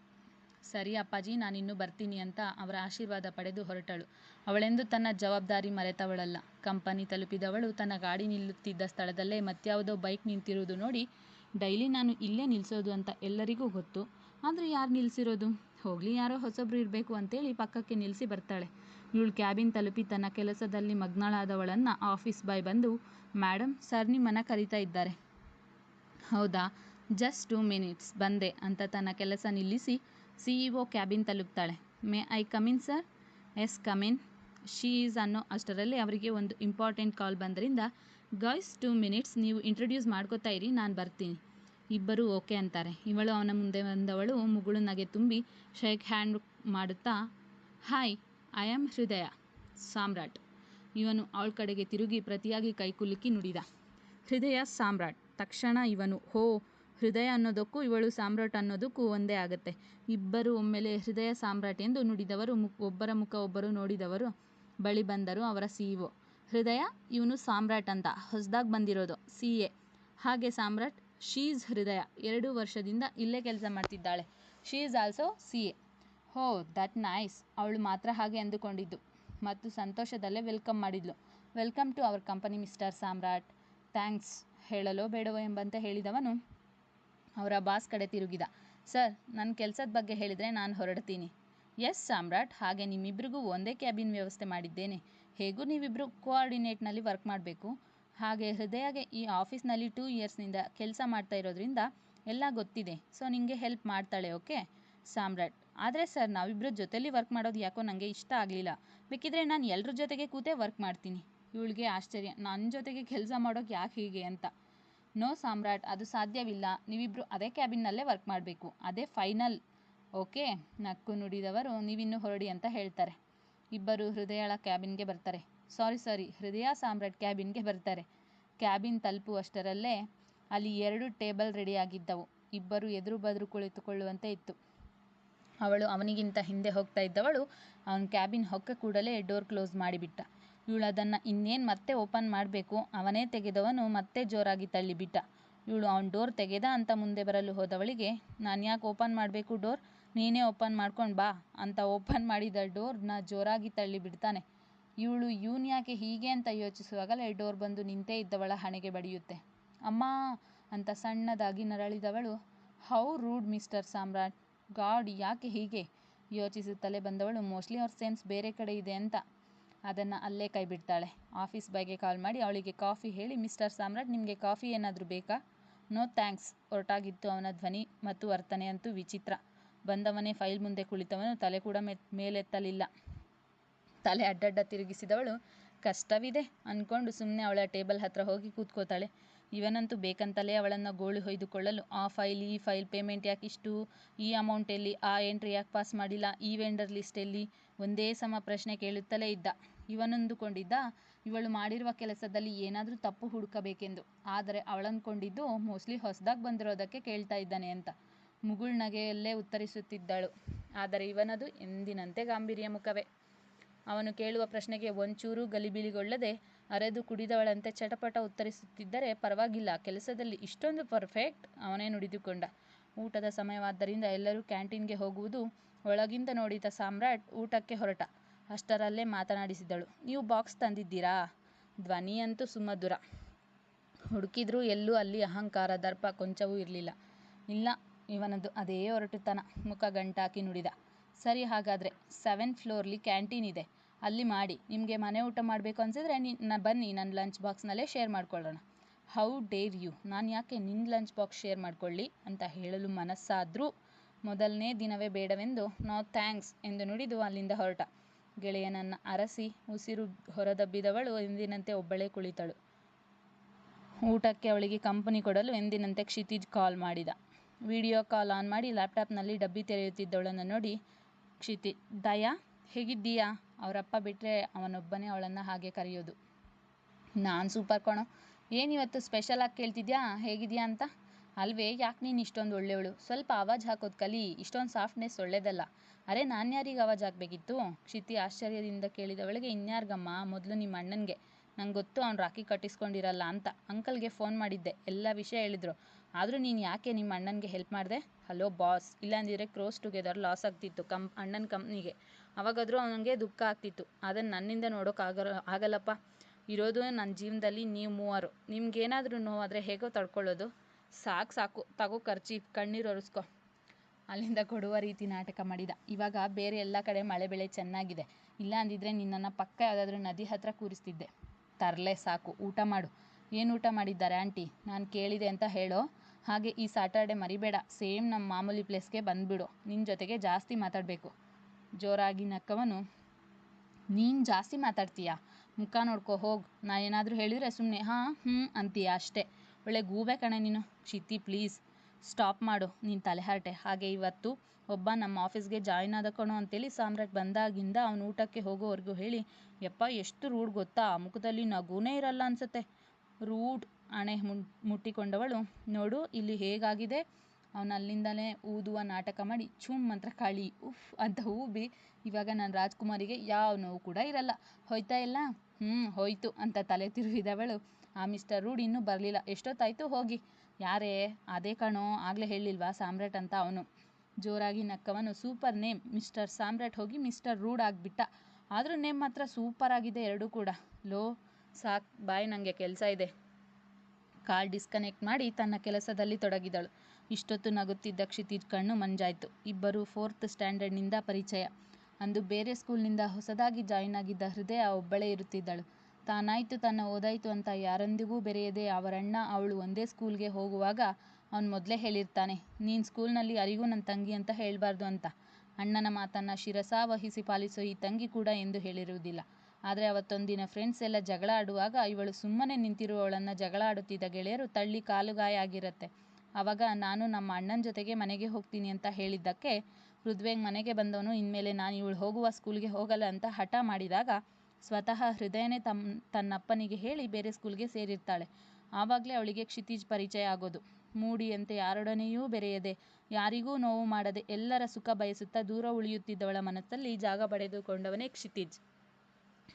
ಸರಿ ಅಪ್ಪಾಜಿ, ನಾನಿನ್ನು ಬರ್ತೀನಿ ಅಂತ ಅವರ ಆಶೀರ್ವಾದ ಪಡೆದು ಹೊರಟಳು. ಅವಳೆಂದು ತನ್ನ ಜವಾಬ್ದಾರಿ ಮರೆತವಳಲ್ಲ. ಕಂಪನಿ ತಲುಪಿದವಳು ತನ್ನ ಗಾಡಿ ನಿಲ್ಲುತ್ತಿದ್ದ ಸ್ಥಳದಲ್ಲೇ ಮತ್ಯಾವುದೋ ಬೈಕ್ ನಿಂತಿರುವುದು ನೋಡಿ, ಡೈಲಿ ನಾನು ಇಲ್ಲೇ ನಿಲ್ಲಿಸೋದು ಅಂತ ಎಲ್ಲರಿಗೂ ಗೊತ್ತು. ಆದರೆ ಯಾರು ನಿಲ್ಲಿಸಿರೋದು ಹೋಗಲಿ ಯಾರೋ ಹೊಸಬ್ರು ಇರಬೇಕು ಅಂತೇಳಿ ಪಕ್ಕಕ್ಕೆ ನಿಲ್ಲಿಸಿ ಬರ್ತಾಳೆ. ಇವಳು ಕ್ಯಾಬಿನ್ ತಲುಪಿ ತನ್ನ ಕೆಲಸದಲ್ಲಿ ಮಗ್ನಳಾದವಳನ್ನು ಆಫೀಸ್ ಬಾಯ್ ಬಂದು ಮೇಡಮ್ ಸರ್ ನಿಮ್ಮನ್ನು ಕರೀತಾ ಇದ್ದಾರೆ. ಹೌದಾ? ಜಸ್ಟ್ ಟೂ ಮಿನಿಟ್ಸ್ ಬಂದೆ, ಅಂತ ತನ್ನ ಕೆಲಸ ನಿಲ್ಲಿಸಿ C E O cabin ತಲುಪ್ತಾಳೆ. May I come in sir yes come in she is ಅನ್ನೋ ಅಷ್ಟರಲ್ಲಿ ಅವರಿಗೆ ಒಂದು ಇಂಪಾರ್ಟೆಂಟ್ ಕಾಲ್ ಬಂದರಿಂದ ಗಾಯ್ಸ್ ಟೂ ಮಿನಿಟ್ಸ್ ನೀವು ಇಂಟ್ರೊಡ್ಯೂಸ್ ಮಾಡ್ಕೋತಾ ಇರಿ, ನಾನು ಬರ್ತೀನಿ. ಇಬ್ಬರು ಓಕೆ ಅಂತಾರೆ. ಇವಳು ಅವನ ಮುಂದೆ ಬಂದವಳು, ಮುಗುಳು ನಗೆ ತುಂಬಿ ಶೇಕ್ ಹ್ಯಾಂಡ್ ಮಾಡುತ್ತಾ hi I am Hrudaya Samrat. ಇವನು ಅವಳ ಕಡೆಗೆ ತಿರುಗಿ ಪ್ರತಿಯಾಗಿ ಕೈಕುಲುಕಿ ನುಡಿದ. ಹೃದಯ, ಸಾಮ್ರಾಟ್. ತಕ್ಷಣ ಇವನು, ಹೋ ಹೃದಯ ಅನ್ನೋದಕ್ಕೂ ಇವಳು ಸಾಮ್ರಾಟ್ ಅನ್ನೋದಕ್ಕೂ ಒಂದೇ ಆಗುತ್ತೆ. ಇಬ್ಬರು ಒಮ್ಮೆಲೆ ಹೃದಯ ಸಾಮ್ರಾಟ್ ಎಂದು ನುಡಿದವರು ಒಬ್ಬರ ಮುಖ ಒಬ್ಬರು ನೋಡಿದವರು, ಬಳಿ ಬಂದರು ಅವರ ಸಿಇಒ ಹೃದಯ ಇವನು ಸಾಮ್ರಾಟ್ ಅಂತ, ಹೊಸದಾಗಿ ಬಂದಿರೋದು, ಸಿ ಎ. ಹಾಗೆ ಸಾಮ್ರಾಟ್ ಶೀಸ್ ಹೃದಯ, ಎರಡು ವರ್ಷದಿಂದ ಇಲ್ಲೇ ಕೆಲಸ ಮಾಡ್ತಿದ್ದಾಳೆ. She is also C A. Oh, that nice. ಅವಳು ಮಾತ್ರ ಹಾಗೆ ಅಂದುಕೊಂಡಿದ್ದು. ಮತ್ತು ಸಂತೋಷದಲ್ಲೇ ವೆಲ್ಕಮ್ ಮಾಡಿದ್ಲು. Welcome to our company, mister Samrat. Thanks. ಹೇಳಲೋ ಬೇಡವೋ ಎಂಬಂತೆ ಹೇಳಿದವನು. ಅವರ ಬಾಸ್ ಕಡೆ ತಿರುಗಿದ. ಸರ್ ನನ್ನ ಕೆಲಸದ ಬಗ್ಗೆ ಹೇಳಿದರೆ ನಾನು ಹೊರಡ್ತೀನಿ. ಎಸ್, ಸಾಮ್ರಾಟ್. ಹಾಗೆ ನಿಮ್ಮಿಬ್ಬರಿಗೂ ಒಂದೇ ಕ್ಯಾಬಿನ್ ವ್ಯವಸ್ಥೆ ಮಾಡಿದ್ದೇನೆ. ಹೇಗೂ ನೀವಿಬ್ಬರು ಕೋಆರ್ಡಿನೇಟ್ನಲ್ಲಿ ವರ್ಕ್ ಮಾಡಬೇಕು? ಹಾಗೆ ಹೃದಯಗೆ ಈ ಆಫೀಸ್ನಲ್ಲಿ ಟೂ ಇಯರ್ಸ್ನಿಂದ ಕೆಲಸ ಮಾಡ್ತಾ ಇರೋದ್ರಿಂದ ಎಲ್ಲ ಗೊತ್ತಿದೆ. ಸೊ ನಿಮಗೆ ಹೆಲ್ಪ್ ಮಾಡ್ತಾಳೆ, ಓಕೆ? ಸಾಮ್ರಾಟ್. ಆದರೆ ಸರ್ ನಾವಿಬ್ಬರ ಜೊತೆಯಲ್ಲಿ ವರ್ಕ್ ಮಾಡೋದು ಯಾಕೋ ನನಗೆ ಇಷ್ಟ ಆಗಲಿಲ್ಲ. ಬೇಕಿದ್ರೆ ನಾನು ಎಲ್ಲರ ಜೊತೆಗೆ ಕೂತೇ ವರ್ಕ್ ಮಾಡ್ತೀನಿ. ಇವಳಿಗೆ ಆಶ್ಚರ್ಯ. ನನ್ನ ಜೊತೆಗೆ ಕೆಲಸ ಮಾಡೋಕೆ ಯಾಕೆ ಹೀಗೆ? ಅಂತ. ನೋ ಸಾಮ್ರಾಟ್, ಅದು ಸಾಧ್ಯವಿಲ್ಲ. ನೀವಿಬ್ರು ಅದೇ ಕ್ಯಾಬಿನ್ನಲ್ಲೇ ವರ್ಕ್ ಮಾಡಬೇಕು. ಅದೇ ಫೈನಲ್. ಓಕೆ? ನಕ್ಕು ನುಡಿದವರು ನೀವಿನ್ನೂ ಹೊರಡಿ ಅಂತ ಹೇಳ್ತಾರೆ. ಇಬ್ಬರು ಹೃದಯಳ ಕ್ಯಾಬಿನ್ಗೆ ಬರ್ತಾರೆ. ಸಾರಿ ಸಾರಿ, ಹೃದಯ ಸಾಮ್ರಾಟ್ ಕ್ಯಾಬಿನ್ಗೆ ಬರ್ತಾರೆ. ಕ್ಯಾಬಿನ್ ತಲುಪುವಷ್ಟರಲ್ಲೇ ಅಲ್ಲಿ ಎರಡು ಟೇಬಲ್ ರೆಡಿಯಾಗಿದ್ದವು. ಇಬ್ಬರು ಎದುರು ಬದರು ಕುಳಿತುಕೊಳ್ಳುವಂತೆ ಇತ್ತು. ಅವಳು ಅವನಿಗಿಂತ ಹಿಂದೆ ಹೋಗ್ತಾ ಇದ್ದವಳು. ಅವನ ಕ್ಯಾಬಿನ್ ಹೊಕ್ಕ ಕೂಡಲೇ ಡೋರ್ ಕ್ಲೋಸ್ ಮಾಡಿಬಿಟ್ಟ. ಇವಳು ಅದನ್ನು ಇನ್ನೇನು ಮತ್ತೆ ಓಪನ್ ಮಾಡಬೇಕು? ಅವನೇ ತೆಗೆದವನು ಮತ್ತೆ ಜೋರಾಗಿ ತಳ್ಳಿಬಿಟ್ಟ. ಇವಳು ಅವನ ಡೋರ್ ತೆಗೆದ ಅಂತ ಮುಂದೆ ಬರಲು ಹೋದವಳಿಗೆ, ನಾನು ಯಾಕೆ ಓಪನ್ ಮಾಡಬೇಕು ಡೋರ್? ನೀನೇ ಓಪನ್ ಮಾಡ್ಕೊಂಡು ಬಾ ಅಂತ ಓಪನ್ ಮಾಡಿದ ಡೋರ್ನ ಜೋರಾಗಿ ತಳ್ಳಿ ಬಿಡ್ತಾನೆ ಇವಳು ಇವನು ಯಾಕೆ ಹೀಗೆ ಅಂತ ಯೋಚಿಸುವಾಗಲೇ ಡೋರ್ ಬಂದು ನಿಂತೇ ಇದ್ದವಳ ಹಣೆಗೆ ಬಡಿಯುತ್ತೆ. ಅಮ್ಮ ಅಂತ ಸಣ್ಣದಾಗಿ ನರಳಿದವಳು, how rude mister Samrat, god ಯಾಕೆ ಹೀಗೆ? ಯೋಚಿಸುತ್ತಲೇ ಬಂದವಳು, ಮೋಸ್ಟ್ಲಿ ಅವ್ರ ಸೆನ್ಸ್ ಬೇರೆ ಕಡೆ ಇದೆ ಅಂತ. ಅದನ್ನು ಅಲ್ಲೇ ಕೈ ಬಿಡ್ತಾಳೆ ಆಫೀಸ್ ಬಾಯ್ಗೆ ಕಾಲ್ ಮಾಡಿ ಅವಳಿಗೆ ಕಾಫಿ ಹೇಳಿ ಮಿಸ್ಟರ್ ಸಾಮ್ರಾಟ್, ನಿಮಗೆ ಕಾಫಿ ಏನಾದರೂ ಬೇಕಾ? ನೋ ಥ್ಯಾಂಕ್ಸ್ ಹೊರಟಾಗಿತ್ತು ಅವನ ಧ್ವನಿ ಮತ್ತು ವರ್ತನೆ ಅಂತೂ ವಿಚಿತ್ರ. ಬಂದವನೇ ಫೈಲ್ ಮುಂದೆ ಕುಳಿತವನು, ತಲೆ ಕೂಡ ಮೆ ಮೇಲೆತ್ತಲಿಲ್ಲ. ತಲೆ ಅಡ್ಡಡ್ಡ ತಿರುಗಿಸಿದವಳು, ಕಷ್ಟವಿದೆ ಅಂದ್ಕೊಂಡು ಸುಮ್ಮನೆ ಅವಳ ಟೇಬಲ್ ಹತ್ರ ಹೋಗಿ ಕೂತ್ಕೋತಾಳೆ. ಇವನಂತೂ ಬೇಕಂತಲೇ ಅವಳನ್ನು ಗೋಳು ಹೊಯ್ದುಕೊಳ್ಳಲು, ಆ ಫೈಲ್, ಈ ಫೈಲ್ ಪೇಮೆಂಟ್ ಯಾಕೆ ಇಷ್ಟು, ಈ ಅಮೌಂಟ್ ಎಲ್ಲಿ, ಆ ಎಂಟ್ರಿ ಯಾಕೆ ಪಾಸ್ ಮಾಡಿಲ್ಲ, ಈ ವೆಂಡರ್ ಲಿಸ್ಟ್ ಎಲ್ಲಿ? ಒಂದೇ ಸಮ ಪ್ರಶ್ನೆ ಕೇಳುತ್ತಲೇ ಇದ್ದ. ಇವನಂದುಕೊಂಡಿದ್ದ? ಇವಳು ಮಾಡಿರುವ ಕೆಲಸದಲ್ಲಿ ಏನಾದರೂ ತಪ್ಪು ಹುಡುಕಬೇಕೆಂದು. ಆದರೆ ಅವಳಂದ್ಕೊಂಡಿದ್ದು ಮೋಸ್ಟ್ಲಿ ಹೊಸದಾಗಿ ಬಂದಿರೋದಕ್ಕೆ ಕೇಳ್ತಾ ಇದ್ದಾನೆ ಅಂತ. ಮುಗುಳ್ನಗೆಯಲ್ಲೇ ಉತ್ತರಿಸುತ್ತಿದ್ದಳು. ಆದರೆ ಇವನದು ಎಂದಿನಂತೆ ಗಾಂಭೀರ್ಯ ಮುಖವೇ. ಅವನು ಕೇಳುವ ಪ್ರಶ್ನೆಗೆ ಒಂಚೂರೂ ಗಲಿಬಿಲಿಗೊಳ್ಳದೆ ಅರೆದು ಕುಡಿದವಳಂತೆ ಚಟಪಟ ಉತ್ತರಿಸುತ್ತಿದ್ದರೆ ಪರವಾಗಿಲ್ಲ. ಕೆಲಸದಲ್ಲಿ ಇಷ್ಟೊಂದು ಪರ್ಫೆಕ್ಟ್ ಅವನೇ ನುಡಿದುಕೊಂಡ. ಊಟದ ಸಮಯವಾದ್ದರಿಂದ ಎಲ್ಲರೂ ಕ್ಯಾಂಟೀನ್ಗೆ ಹೋಗುವುದು ಒಳಗಿಂದ ನೋಡಿದ ಸಾಮ್ರಾಟ್ ಊಟಕ್ಕೆ ಹೊರಟ. ಅಷ್ಟರಲ್ಲೇ ಮಾತನಾಡಿಸಿದಳು, ನೀವು ಬಾಕ್ಸ್ ತಂದಿದ್ದೀರಾ? ಧ್ವನಿಯಂತೂ ಸುಮಧುರ ಹುಡುಕಿದ್ರೂ ಎಲ್ಲೂ ಅಲ್ಲಿ ಅಹಂಕಾರ, ದರ್ಪ, ಕೊಂಚವೂ ಇರಲಿಲ್ಲ. ಇಲ್ಲ, ಇವನದು ಅದೇ ಹೊರಟುತನ. ಮುಖ ಗಂಟಾಕಿ ನುಡಿದ. ಸರಿ ಹಾಗಾದರೆ, ಸೆವೆನ್ ಫ್ಲೋರ್ಲಿ ಕ್ಯಾಂಟೀನ್ ಇದೆ. ಅಲ್ಲಿ ಮಾಡಿ. ನಿಮಗೆ ಮನೆ ಊಟ ಮಾಡಬೇಕು ಅನ್ಸಿದ್ರೆ ಬನ್ನಿ. ನನ್ನ ಲಂಚ್ ಬಾಕ್ಸ್ನಲ್ಲೇ ಶೇರ್ ಮಾಡ್ಕೊಳ್ಳೋಣ. How dare you. ನಾನು ಯಾಕೆ ನಿನ್ನ ಲಂಚ್ ಬಾಕ್ಸ್ ಶೇರ್ ಮಾಡ್ಕೊಳ್ಳಿ? ಅಂತ ಹೇಳಲು ಮನಸ್ಸಾದರೂ ಮೊದಲನೇ ದಿನವೇ ಬೇಡವೆಂದು, ನೋ ಥ್ಯಾಂಕ್ಸ್ ಎಂದು ನುಡಿದು ಅಲ್ಲಿಂದ ಹೊರಟ. ಗೆಳೆಯನನ್ನು ಅರಸಿ, ಉಸಿರು ಹೊರದಬ್ಬಿದವಳು, ಎಂದಿನಂತೆ ಒಬ್ಬಳೇ ಕುಳಿತಳು. ಊಟಕ್ಕೆ ಅವಳಿಗೆ ಕಂಪನಿ ಕೊಡಲು ಎಂದಿನಂತೆ ಕ್ಷಿತಿಜ್ ಕಾಲ್ ಮಾಡಿದ. ವಿಡಿಯೋ ಕಾಲ್ ಆನ್ ಮಾಡಿ ಲ್ಯಾಪ್ಟಾಪ್ನಲ್ಲಿ ಡಬ್ಬಿ ತೆರೆಯುತ್ತಿದ್ದವಳನ್ನು ನೋಡಿ ಕ್ಷಿತಿ ದಯಾ, ಹೇಗಿದ್ದೀಯಾ? ಅವರಪ್ಪ ಬಿಟ್ಟರೆ ಅವನೊಬ್ಬನೇ ಅವಳನ್ನು ಹಾಗೆ ಕರೆಯೋದು. ನಾನು ಸೂಪರ್ ಕಣೋ. ಏನಿವತ್ತು ಸ್ಪೆಷಲಾಗಿ ಕೇಳ್ತಿದ್ಯಾ? ಹೇಗಿದ್ಯಾ ಅಂತ? ಅಲ್ವೇ, ಯಾಕೆ ನೀನು ಇಷ್ಟೊಂದು ಒಳ್ಳೆಯವಳು ಸ್ವಲ್ಪ ಆವಾಜ್ ಹಾಕೋದು ಕಲಿ, ಇಷ್ಟೊಂದು ಸಾಫ್ಟ್ನೆಸ್ ಒಳ್ಳೇದಲ್ಲ. ಅರೆ ನಾನ್ಯಾರಿಗೆ ಆವಾಜ್ ಹಾಕಬೇಕಿತ್ತು? ಕ್ಷಿತಿ ಆಶ್ಚರ್ಯದಿಂದ ಕೇಳಿದವಳಿಗೆ, ಇನ್ಯಾರಿಗಮ್ಮ? ಮೊದಲು ನಿಮ್ಮ ಅಣ್ಣನಿಗೆ. ನಂಗೆ ಗೊತ್ತು ಅವ್ನು ರಾಕಿ ಕಟ್ಟಿಸ್ಕೊಂಡಿರಲ್ಲ ಅಂತ. ಅಂಕಲ್ಗೆ ಫೋನ್ ಮಾಡಿದ್ದೆ. ಎಲ್ಲ ವಿಷಯ ಹೇಳಿದ್ರು. ಆದರೂ ನೀನು ಯಾಕೆ ನಿಮ್ಮ ಅಣ್ಣನಿಗೆ ಹೆಲ್ಪ್ ಮಾಡಿದೆ? Hello, boss. ಇಲ್ಲಾಂದಿದ್ರೆ crores together loss ಆಗ್ತಿತ್ತು ಕಂ, ಅಣ್ಣನ ಕಂಪ್ನಿಗೆ ಅವಾಗಾದರೂ ಅವನಿಗೆ ದುಃಖ ಆಗ್ತಿತ್ತು. ಅದನ್ನು ನನ್ನಿಂದ ನೋಡೋಕ್ಕಾಗಲ್ಲ ಆಗಲ್ಲಪ್ಪ. ಇರೋದು ನನ್ನ ಜೀವನದಲ್ಲಿ ನೀವು ಮೂವರು. ನಿಮ್ಗೇನಾದರೂ ನೋವಾದರೆ ಹೇಗೋ ತಡ್ಕೊಳ್ಳೋದು. ಸಾಕು ಸಾಕು, ತಗೋ ಖರ್ಚಿ ಕಣ್ಣೀರು ಒರೆಸ್ಕೊ. ಅಲ್ಲಿಂದ ಕೊಡುವ ರೀತಿ ನಾಟಕ ಮಾಡಿದ. ಇವಾಗ ಬೇರೆ ಎಲ್ಲ ಕಡೆ ಮಳೆ ಬೆಳೆ ಚೆನ್ನಾಗಿದೆ. ಇಲ್ಲ ಅಂದಿದ್ರೆ ನಿನ್ನನ್ನು ಪಕ್ಕ ಯಾವುದಾದ್ರೂ ನದಿ ಹತ್ರ ಕೂರಿಸ್ತಿದ್ದೆ. ತರಲೆ ಸಾಕು, ಊಟ ಮಾಡು. ಏನು ಊಟ ಮಾಡಿದ್ದಾರೆ ಆಂಟಿ? ನಾನು ಕೇಳಿದೆ ಅಂತ ಹೇಳೋ? ಹಾಗೆ ಈ ಸಾಟರ್ಡೆ ಮರಿಬೇಡ. ಸೇಮ್ ನಮ್ಮ ಮಾಮೂಲಿ ಪ್ಲೇಸ್ಗೆ ಬಂದುಬಿಡು. ನಿನ್ನ ಜೊತೆಗೆ ಜಾಸ್ತಿ ಮಾತಾಡಬೇಕು. ಜೋರಾಗಿ ನಕ್ಕವನು, ನೀನು ಜಾಸ್ತಿ ಮಾತಾಡ್ತೀಯಾ? ಮುಖ ನೋಡ್ಕೊ ಹೋಗು. ನಾ ಏನಾದರೂ ಹೇಳಿದರೆ ಸುಮ್ಮನೆ ಹಾಂ ಹ್ಞೂ ಅಂತೀಯ ಅಷ್ಟೇ. ಒಳ್ಳೆ ಗೂಬೆ ಕಣೆ ನೀನು. ಕ್ಷಿತಿ ಪ್ಲೀಸ್ ಸ್ಟಾಪ್ ಮಾಡು. ನೀನು ತಲೆಹರಟೆ. ಹಾಗೆ ಇವತ್ತು ಒಬ್ಬ ನಮ್ಮ ಆಫೀಸ್ಗೆ ಜಾಯ್ನ್ ಆದ ಕಣೋ ಅಂತೇಳಿ ಸಾಮ್ರಾಟ್ ಬಂದಾಗಿಂದ ಅವನು ಊಟಕ್ಕೆ ಹೋಗೋವರೆಗೂ ಹೇಳಿ, ಯಪ್ಪ, ಎಷ್ಟು ರೂಡ್ ಗೊತ್ತಾ? ಆ ಮುಖದಲ್ಲಿ ನಗುನೇ ಇರಲ್ಲ ಅನ್ಸುತ್ತೆ. ರೂಡ್ ಹಣೆ ಮುಟ್ಟಿಕೊಂಡವಳು. ನೋಡು, ಇಲ್ಲಿ ಹೇಗಾಗಿದೆ? ಅವನು ಅಲ್ಲಿಂದಲೇ ಊದುವ ನಾಟಕ ಮಾಡಿ ಚೂಮ್ ಮಂತ್ರ ಕಳಿ. ಉಫ್, ಅಂತ ಊಬಿ, ಇವಾಗ ನಾನು ರಾಜ್ಕುಮಾರಿಗೆ ಯಾವ ನೋವು ಕೂಡ ಇರಲ್ಲ. ಹೋಯ್ತಾ ಇಲ್ಲ ಹ್ಞೂ ಹೋಯ್ತು, ಅಂತ ತಲೆ ತಿರುಗಿದವಳು ಆ ಮಿಸ್ಟರ್ ರೂಡ್ ಇನ್ನೂ ಬರಲಿಲ್ಲ. ಎಷ್ಟೊತ್ತಾಯ್ತು ಹೋಗಿ. ಯಾರೇ, ಅದೇ ಕಣೋ, ಆಗಲೇ ಹೇಳಿಲ್ವಾ ಸಾಮ್ರಾಟ್ ಅಂತ ಅವನು. ಜೋರಾಗಿ ನಕ್ಕವನು. Super name. ಮಿಸ್ಟರ್ ಸಾಮ್ರಾಟ್ ಹೋಗಿ ಮಿಸ್ಟರ್ ರೂಡ್ ಆಗಿಬಿಟ್ಟ. ಆದರೂ ನೇಮ್ ಮಾತ್ರ ಸೂಪರ್ ಆಗಿದೆ ಎರಡೂ ಕೂಡ. ಲೋ, ಸಾಕು, ಬಾಯ್ ನನಗೆ ಕೆಲಸ ಇದೆ. ಕಾಲ್ ಡಿಸ್ಕನೆಕ್ಟ್ ಮಾಡಿ ತನ್ನ ಕೆಲಸದಲ್ಲಿ ತೊಡಗಿದಳು. ಇಷ್ಟೊತ್ತು ನಗುತ್ತಿದ್ದ ಕ್ಷಿತಿಜ್ ಕಣ್ಣು ಮಂಜಾಯಿತು. ಇಬ್ಬರು ಫೋರ್ತ್ ಸ್ಟ್ಯಾಂಡರ್ಡ್ನಿಂದ ಪರಿಚಯ. ಅಂದು ಬೇರೆ ಸ್ಕೂಲ್ನಿಂದ ಹೊಸದಾಗಿ ಜಾಯಿನ್ ಆಗಿದ್ದ ಹೃದಯ ಒಬ್ಬಳೇ ಇರುತ್ತಿದ್ದಳು. ತಾನಾಯಿತು, ತನ್ನ ಓದಾಯ್ತು ಅಂತ ಯಾರೊಂದಿಗೂ ಬೆರೆಯದೆ ಅವರಣ್ಣ ಅವಳು ಒಂದೇ ಸ್ಕೂಲ್ಗೆ ಹೋಗುವಾಗ ಅವನು ಮೊದಲೇ ಹೇಳಿರ್ತಾನೆ, ನೀನು ಸ್ಕೂಲ್ನಲ್ಲಿ ಯಾರಿಗೂ ನನ್ನ ತಂಗಿ ಅಂತ ಹೇಳಬಾರ್ದು ಅಂತ. ಅಣ್ಣನ ಮಾತನ್ನು ಶಿರಸಾವಹಿಸಿ ಪಾಲಿಸೋ ಈ ತಂಗಿ ಕೂಡ ಎಂದು ಹೇಳಿರುವುದಿಲ್ಲ. ಆದರೆ ಅವತ್ತೊಂದಿನ ಫ್ರೆಂಡ್ಸ್ ಎಲ್ಲ ಜಗಳ ಆಡುವಾಗ ಇವಳು ಸುಮ್ಮನೆ ನಿಂತಿರುವವಳನ್ನು ಜಗಳ ಆಡುತ್ತಿದ್ದ ಗೆಳೆಯರು ತಳ್ಳಿ ಕಾಲುಗಾಯ ಆಗಿರುತ್ತೆ. ಆವಾಗ ನಾನು ನಮ್ಮ ಅಣ್ಣನ ಜೊತೆಗೆ ಮನೆಗೆ ಹೋಗ್ತೀನಿ ಅಂತ ಹೇಳಿದ್ದಕ್ಕೆ, ಹೃದ್ವೇಗ್ ಮನೆಗೆ ಬಂದವನು, ಇನ್ಮೇಲೆ ನಾನು ಇವಳು ಹೋಗುವ ಸ್ಕೂಲ್ಗೆ ಹೋಗಲ್ಲ ಅಂತ ಹಠ ಮಾಡಿದಾಗ ಸ್ವತಃ ಹೃದಯನೇ ತಮ್ಮ ತನ್ನಪ್ಪನಿಗೆ ಹೇಳಿ ಬೇರೆ ಸ್ಕೂಲ್ಗೆ ಸೇರಿರ್ತಾಳೆ. ಆವಾಗ್ಲೇ ಅವಳಿಗೆ ಕ್ಷಿತಿಜ್ ಪರಿಚಯ ಆಗೋದು. ಮೂಡಿಯಂತೆ ಯಾರೊಡನೆಯೂ ಬೆರೆಯದೆ, ಯಾರಿಗೂ ನೋವು ಮಾಡದೆ ಎಲ್ಲರ ಸುಖ ಬಯಸುತ್ತಾ ದೂರ ಉಳಿಯುತ್ತಿದ್ದವಳ ಮನಸ್ಸಲ್ಲಿ ಜಾಗ ಪಡೆದುಕೊಂಡವನೇ ಕ್ಷಿತಿಜ್.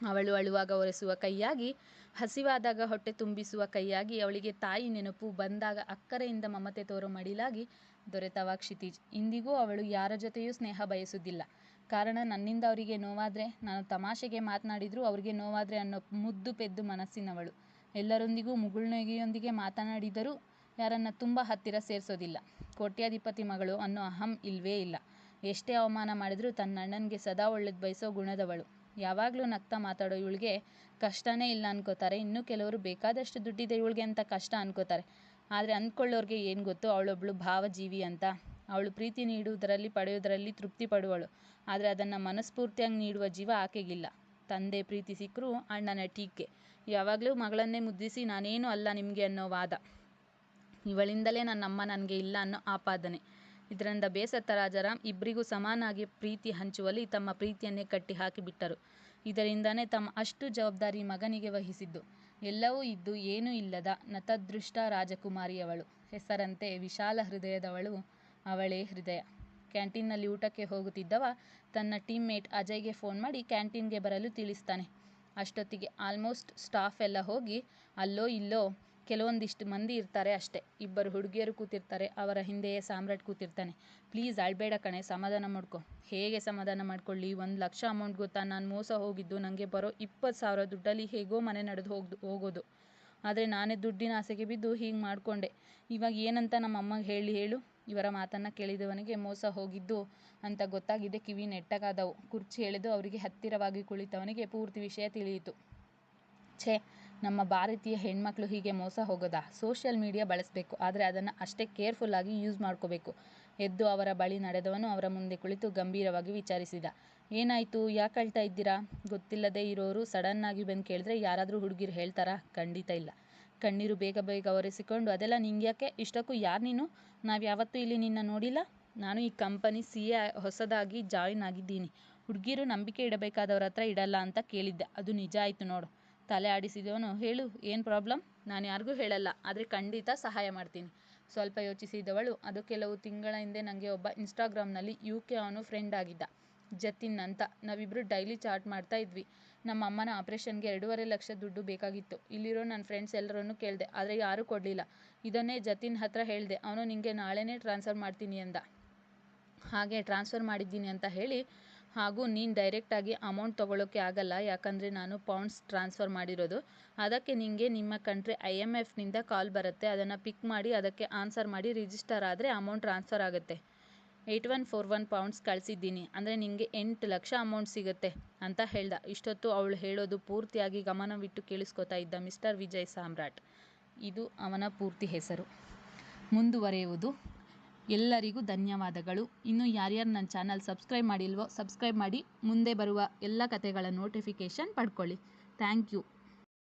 ಅವಳು ಅಳುವಾಗ ಒರೆಸುವ ಕೈಯಾಗಿ, ಹಸಿವಾದಾಗ ಹೊಟ್ಟೆ ತುಂಬಿಸುವ ಕೈಯಾಗಿ ಅವಳಿಗೆ ತಾಯಿ ನೆನಪು ಬಂದಾಗ ಅಕ್ಕರೆಯಿಂದ ಮಮತೆ ತೋರೋ ಮಡಿಲಾಗಿ ದೊರೆತವ ಕ್ಷಿತಿಜ್. ಇಂದಿಗೂ ಅವಳು ಯಾರ ಜೊತೆಯೂ ಸ್ನೇಹ ಬಯಸುವುದಿಲ್ಲ ಕಾರಣ ನನ್ನಿಂದ ಅವರಿಗೆ ನೋವಾದರೆ, ನಾನು ತಮಾಷೆಗೆ ಮಾತನಾಡಿದ್ರು ಅವ್ರಿಗೆ ನೋವಾದರೆ ಅನ್ನೋ ಮುದ್ದು ಪೆದ್ದು ಮನಸ್ಸಿನವಳು. ಎಲ್ಲರೊಂದಿಗೂ ಮುಗುಳ್ನಗೆಯೊಂದಿಗೆ ಮಾತನಾಡಿದರೂ ಯಾರನ್ನ ತುಂಬ ಹತ್ತಿರ ಸೇರಿಸೋದಿಲ್ಲ. ಕೋಟ್ಯಾಧಿಪತಿ ಮಗಳು ಅನ್ನೋ ಅಹಂ ಇಲ್ವೇ ಇಲ್ಲ. ಎಷ್ಟೇ ಅವಮಾನ ಮಾಡಿದರೂ ತನ್ನ ಅಣ್ಣನಿಗೆ ಸದಾ ಒಳ್ಳೇದು ಬಯಸೋ ಗುಣದವಳು. ಯಾವಾಗಲೂ ನಗ್ತಾ ಮಾತಾಡೋ ಇವಳಿಗೆ ಕಷ್ಟನೇ ಇಲ್ಲ ಅನ್ಕೋತಾರೆ. ಇನ್ನು ಕೆಲವರು ಬೇಕಾದಷ್ಟು ದುಡ್ಡಿದೆ ಇವಳಿಗೆ ಅಂತ ಕಷ್ಟ ಅನ್ಕೋತಾರೆ. ಆದರೆ ಅಂದ್ಕೊಳ್ಳೋರಿಗೆ ಏನು ಗೊತ್ತು? ಅವಳೊಬ್ಳು ಭಾವಜೀವಿ ಅಂತ. ಅವಳು ಪ್ರೀತಿ ನೀಡುವುದರಲ್ಲಿ, ಪಡೆಯುವುದರಲ್ಲಿ ತೃಪ್ತಿ ಪಡುವಳು. ಆದರೆ ಅದನ್ನು ಮನಸ್ಫೂರ್ತಿಯಾಗಿ ನೀಡುವ ಜೀವ ಆಕೆಗಿಲ್ಲ. ತಂದೆ ಪ್ರೀತಿ ಸಿಕ್ಕರೂ ಅಣ್ಣನ ಟೀಕೆ. ಯಾವಾಗಲೂ ಮಗಳನ್ನೇ ಮುದ್ದಿಸಿ, ನಾನೇನು ಅಲ್ಲ ನಿಮಗೆ ಅನ್ನೋ ವಾದ. ಇವಳಿಂದಲೇ ನನ್ನಮ್ಮ ನನಗೆ ಇಲ್ಲ ಅನ್ನೋ ಆಪಾದನೆ. ಇದರಿಂದ ಬೇಸತ್ತ ರಾಜಾರಾಮ್ ಇಬ್ಬರಿಗೂ ಸಮಾನಾಗಿ ಪ್ರೀತಿ ಹಂಚುವಲ್ಲಿ ತಮ್ಮ ಪ್ರೀತಿಯನ್ನೇ ಕಟ್ಟಿ ಹಾಕಿಬಿಟ್ಟರು ಇದರಿಂದಾನೇ ತಮ್ಮ ಅಷ್ಟು ಜವಾಬ್ದಾರಿ ಮಗನಿಗೆ ವಹಿಸಿದ್ದು. ಎಲ್ಲವೂ ಇದ್ದು ಏನೂ ಇಲ್ಲದ ನತದೃಷ್ಟ ರಾಜಕುಮಾರಿಯವಳು. ಹೆಸರಂತೆ ವಿಶಾಲ ಹೃದಯದವಳು ಅವಳೇ ಹೃದಯ. ಕ್ಯಾಂಟೀನ್ನಲ್ಲಿ ಊಟಕ್ಕೆ ಹೋಗುತ್ತಿದ್ದವ ತನ್ನ ಟೀಮ್ಮೇಟ್ ಅಜಯ್ಗೆ ಫೋನ್ ಮಾಡಿ ಕ್ಯಾಂಟೀನ್ಗೆ ಬರಲು ತಿಳಿಸ್ತಾನೆ. ಅಷ್ಟೊತ್ತಿಗೆ ಆಲ್ಮೋಸ್ಟ್ ಸ್ಟಾಫ್ ಎಲ್ಲ ಹೋಗಿ, ಅಲ್ಲೋ, ಇಲ್ಲೋ, ಕೆಲವೊಂದಿಷ್ಟು ಮಂದಿ ಇರ್ತಾರೆ ಅಷ್ಟೇ. ಇಬ್ಬರು ಹುಡುಗಿಯರು ಕೂತಿರ್ತಾರೆ, ಅವರ ಹಿಂದೆಯೇ ಸಾಮ್ರಾಟ್ ಕೂತಿರ್ತಾನೆ. ಪ್ಲೀಸ್ ಅಳ್ಬೇಡ ಕಣೆ, ಸಮಾಧಾನ ಮಾಡ್ಕೊ. ಹೇಗೆ ಸಮಾಧಾನ ಮಾಡ್ಕೊಳ್ಳಿ? ಒಂದು ಲಕ್ಷ ಅಮೌಂಟ್ ಗೊತ್ತಾ? ನಾನು ಮೋಸ ಹೋಗಿದ್ದು ನನಗೆ ಬರೋ ಇಪ್ಪತ್ತು ಸಾವಿರ ದುಡ್ಡಲ್ಲಿ ಹೇಗೋ ಮನೆ ನಡೆದು ಹೋಗ್ದು, ಹೋಗೋದು. ಆದರೆ ನಾನೇ ದುಡ್ಡಿನ ಆಸೆಗೆ ಬಿದ್ದು ಹೀಗೆ ಮಾಡಿಕೊಂಡೆ. ಇವಾಗ ಏನಂತ ನಮ್ಮ ಅಮ್ಮಗೆ ಹೇಳಿ ಹೇಳು. ಇವರ ಮಾತನ್ನ ಕೇಳಿದವನಿಗೆ ಮೋಸ ಹೋಗಿದ್ದು ಅಂತ ಗೊತ್ತಾಗಿದೆ. ಕಿವಿ ನೆಟ್ಟಗಾದವು. ಕುರ್ಚಿ ಎಳೆದು ಅವರಿಗೆ ಹತ್ತಿರವಾಗಿ ಕುಳಿತವನಿಗೆ ಪೂರ್ತಿ ವಿಷಯ ತಿಳಿಯಿತು. ಛೇ, ನಮ್ಮ ಭಾರತೀಯ ಹೆಣ್ಮಕ್ಳು ಹೀಗೆ ಮೋಸ ಹೋಗೋದಾ? ಸೋಷಿಯಲ್ ಮೀಡಿಯಾ ಬಳಸಬೇಕು. ಆದರೆ ಅದನ್ನು ಅಷ್ಟೇ ಕೇರ್ಫುಲ್ ಆಗಿ ಯೂಸ್ ಮಾಡ್ಕೋಬೇಕು. ಎದ್ದು ಅವರ ಬಳಿ ನಡೆದವನು ಅವರ ಮುಂದೆ ಕುಳಿತು ಗಂಭೀರವಾಗಿ ವಿಚಾರಿಸಿದ. ಏನಾಯಿತು? ಯಾಕೆ ಅಳ್ತಾ ಇದ್ದೀರಾ? ಗೊತ್ತಿಲ್ಲದೆ ಇರೋರು ಸಡನ್ನಾಗಿ ಬಂದು ಕೇಳಿದ್ರೆ ಯಾರಾದರೂ ಹುಡುಗಿರು ಹೇಳ್ತಾರಾ? ಖಂಡಿತ ಇಲ್ಲ. ಕಣ್ಣೀರು ಬೇಗ ಬೇಗ ಒರೆಸಿಕೊಂಡು ಅದೆಲ್ಲ ನಿಂಗ್ಯಾಕೆ? ಇಷ್ಟಕ್ಕೂ ಯಾರು ನೀನು? ನಾವು ಯಾವತ್ತೂ ಇಲ್ಲಿ ನಿನ್ನ ನೋಡಿಲ್ಲ? ನಾನು ಈ ಕಂಪನಿ ಸಿ ಎ ಹೊಸದಾಗಿ ಜಾಯಿನ್ ಆಗಿದ್ದೀನಿ. ಹುಡುಗೀರು ನಂಬಿಕೆ ಇಡಬೇಕಾದವ್ರ ಹತ್ರ ಇಡಲ್ಲ ಅಂತ ಕೇಳಿದ್ದೆ. ಅದು ನಿಜ ಆಯಿತು ನೋಡು. ತಲೆ ಆಡಿಸಿದವನು ಹೇಳು, ಏನು ಪ್ರಾಬ್ಲಮ್ ನಾನು ಯಾರಿಗೂ ಹೇಳಲ್ಲ, ಆದರೆ ಖಂಡಿತ ಸಹಾಯ ಮಾಡ್ತೀನಿ. ಸ್ವಲ್ಪ ಯೋಚಿಸಿದವಳು, ಅದು ಕೆಲವು ತಿಂಗಳ ಹಿಂದೆ ನನಗೆ ಒಬ್ಬ ಇನ್ಸ್ಟಾಗ್ರಾಮ್ನಲ್ಲಿ ಯು ಕೆ ಅವನು ಫ್ರೆಂಡ್ ಆಗಿದ್ದ. ಜತಿನ್ ಅಂತ. ನಾವಿಬ್ಬರು ಡೈಲಿ ಚಾಟ್ ಮಾಡ್ತಾ ಇದ್ವಿ. ನಮ್ಮ ಅಮ್ಮನ ಆಪ್ರೇಷನ್ಗೆ ಎರಡೂವರೆ ಲಕ್ಷ ದುಡ್ಡು ಬೇಕಾಗಿತ್ತು. ಇಲ್ಲಿರೋ ನನ್ನ ಫ್ರೆಂಡ್ಸ್ ಎಲ್ಲರನ್ನೂ ಕೇಳಿದೆ, ಆದರೆ ಯಾರೂ ಕೊಡಲಿಲ್ಲ. ಇದನ್ನೇ ಜತಿನ್ ಹತ್ರ ಹೇಳಿದೆ, ಅವನು ನಿನಗೆ ನಾಳೆನೇ ಟ್ರಾನ್ಸ್ಫರ್ ಮಾಡ್ತೀನಿ ಅಂದ. ಹಾಗೆ ಟ್ರಾನ್ಸ್ಫರ್ ಮಾಡಿದ್ದೀನಿ ಅಂತ ಹೇಳಿ, ಹಾಗೂ ನೀನು ಡೈರೆಕ್ಟಾಗಿ ಅಮೌಂಟ್ ತೊಗೊಳೋಕ್ಕೆ ಆಗಲ್ಲ, ಯಾಕಂದರೆ ನಾನು ಪೌಂಡ್ಸ್ ಟ್ರಾನ್ಸ್ಫರ್ ಮಾಡಿರೋದು. ಅದಕ್ಕೆ ನಿಮಗೆ ನಿಮ್ಮ ಕಂಟ್ರಿ ಐ ಎಂ ಎಫ್ನಿಂದ ಕಾಲ್ ಬರುತ್ತೆ. ಅದನ್ನು ಪಿಕ್ ಮಾಡಿ, ಅದಕ್ಕೆ ಆನ್ಸರ್ ಮಾಡಿ ರಿಜಿಸ್ಟರ್ ಆದರೆ ಅಮೌಂಟ್ ಟ್ರಾನ್ಸ್ಫರ್ ಆಗುತ್ತೆ. Eight one four one pounds ಕಳಿಸಿದ್ದೀನಿ. ಅಂದರೆ ನಿನಗೆ ಎಂಟು ಲಕ್ಷ ಅಮೌಂಟ್ ಸಿಗುತ್ತೆ ಅಂತ ಹೇಳ್ದ. ಇಷ್ಟೊತ್ತು ಅವಳು ಹೇಳೋದು ಪೂರ್ತಿಯಾಗಿ ಗಮನವಿಟ್ಟು ಕೇಳಿಸ್ಕೊತಾ ಇದ್ದ ಮಿಸ್ಟರ್ ವಿಜಯ್ ಸಾಮ್ರಾಟ್. ಇದು ಅವನ ಪೂರ್ತಿ ಹೆಸರು. ಮುಂದುವರೆಯುವುದು. ಎಲ್ಲರಿಗೂ ಧನ್ಯವಾದಗಳು. ಇನ್ನು ಯಾರ್ಯಾರು ನನ್ನ ಚಾನಲ್ ಸಬ್ಸ್ಕ್ರೈಬ್ ಮಾಡಿಲ್ವೋ ಸಬ್ಸ್ಕ್ರೈಬ್ ಮಾಡಿ. ಮುಂದೆ ಬರುವ ಎಲ್ಲ ಕಥೆಗಳ ನೋಟಿಫಿಕೇಷನ್ ಪಡ್ಕೊಳ್ಳಿ. Thank you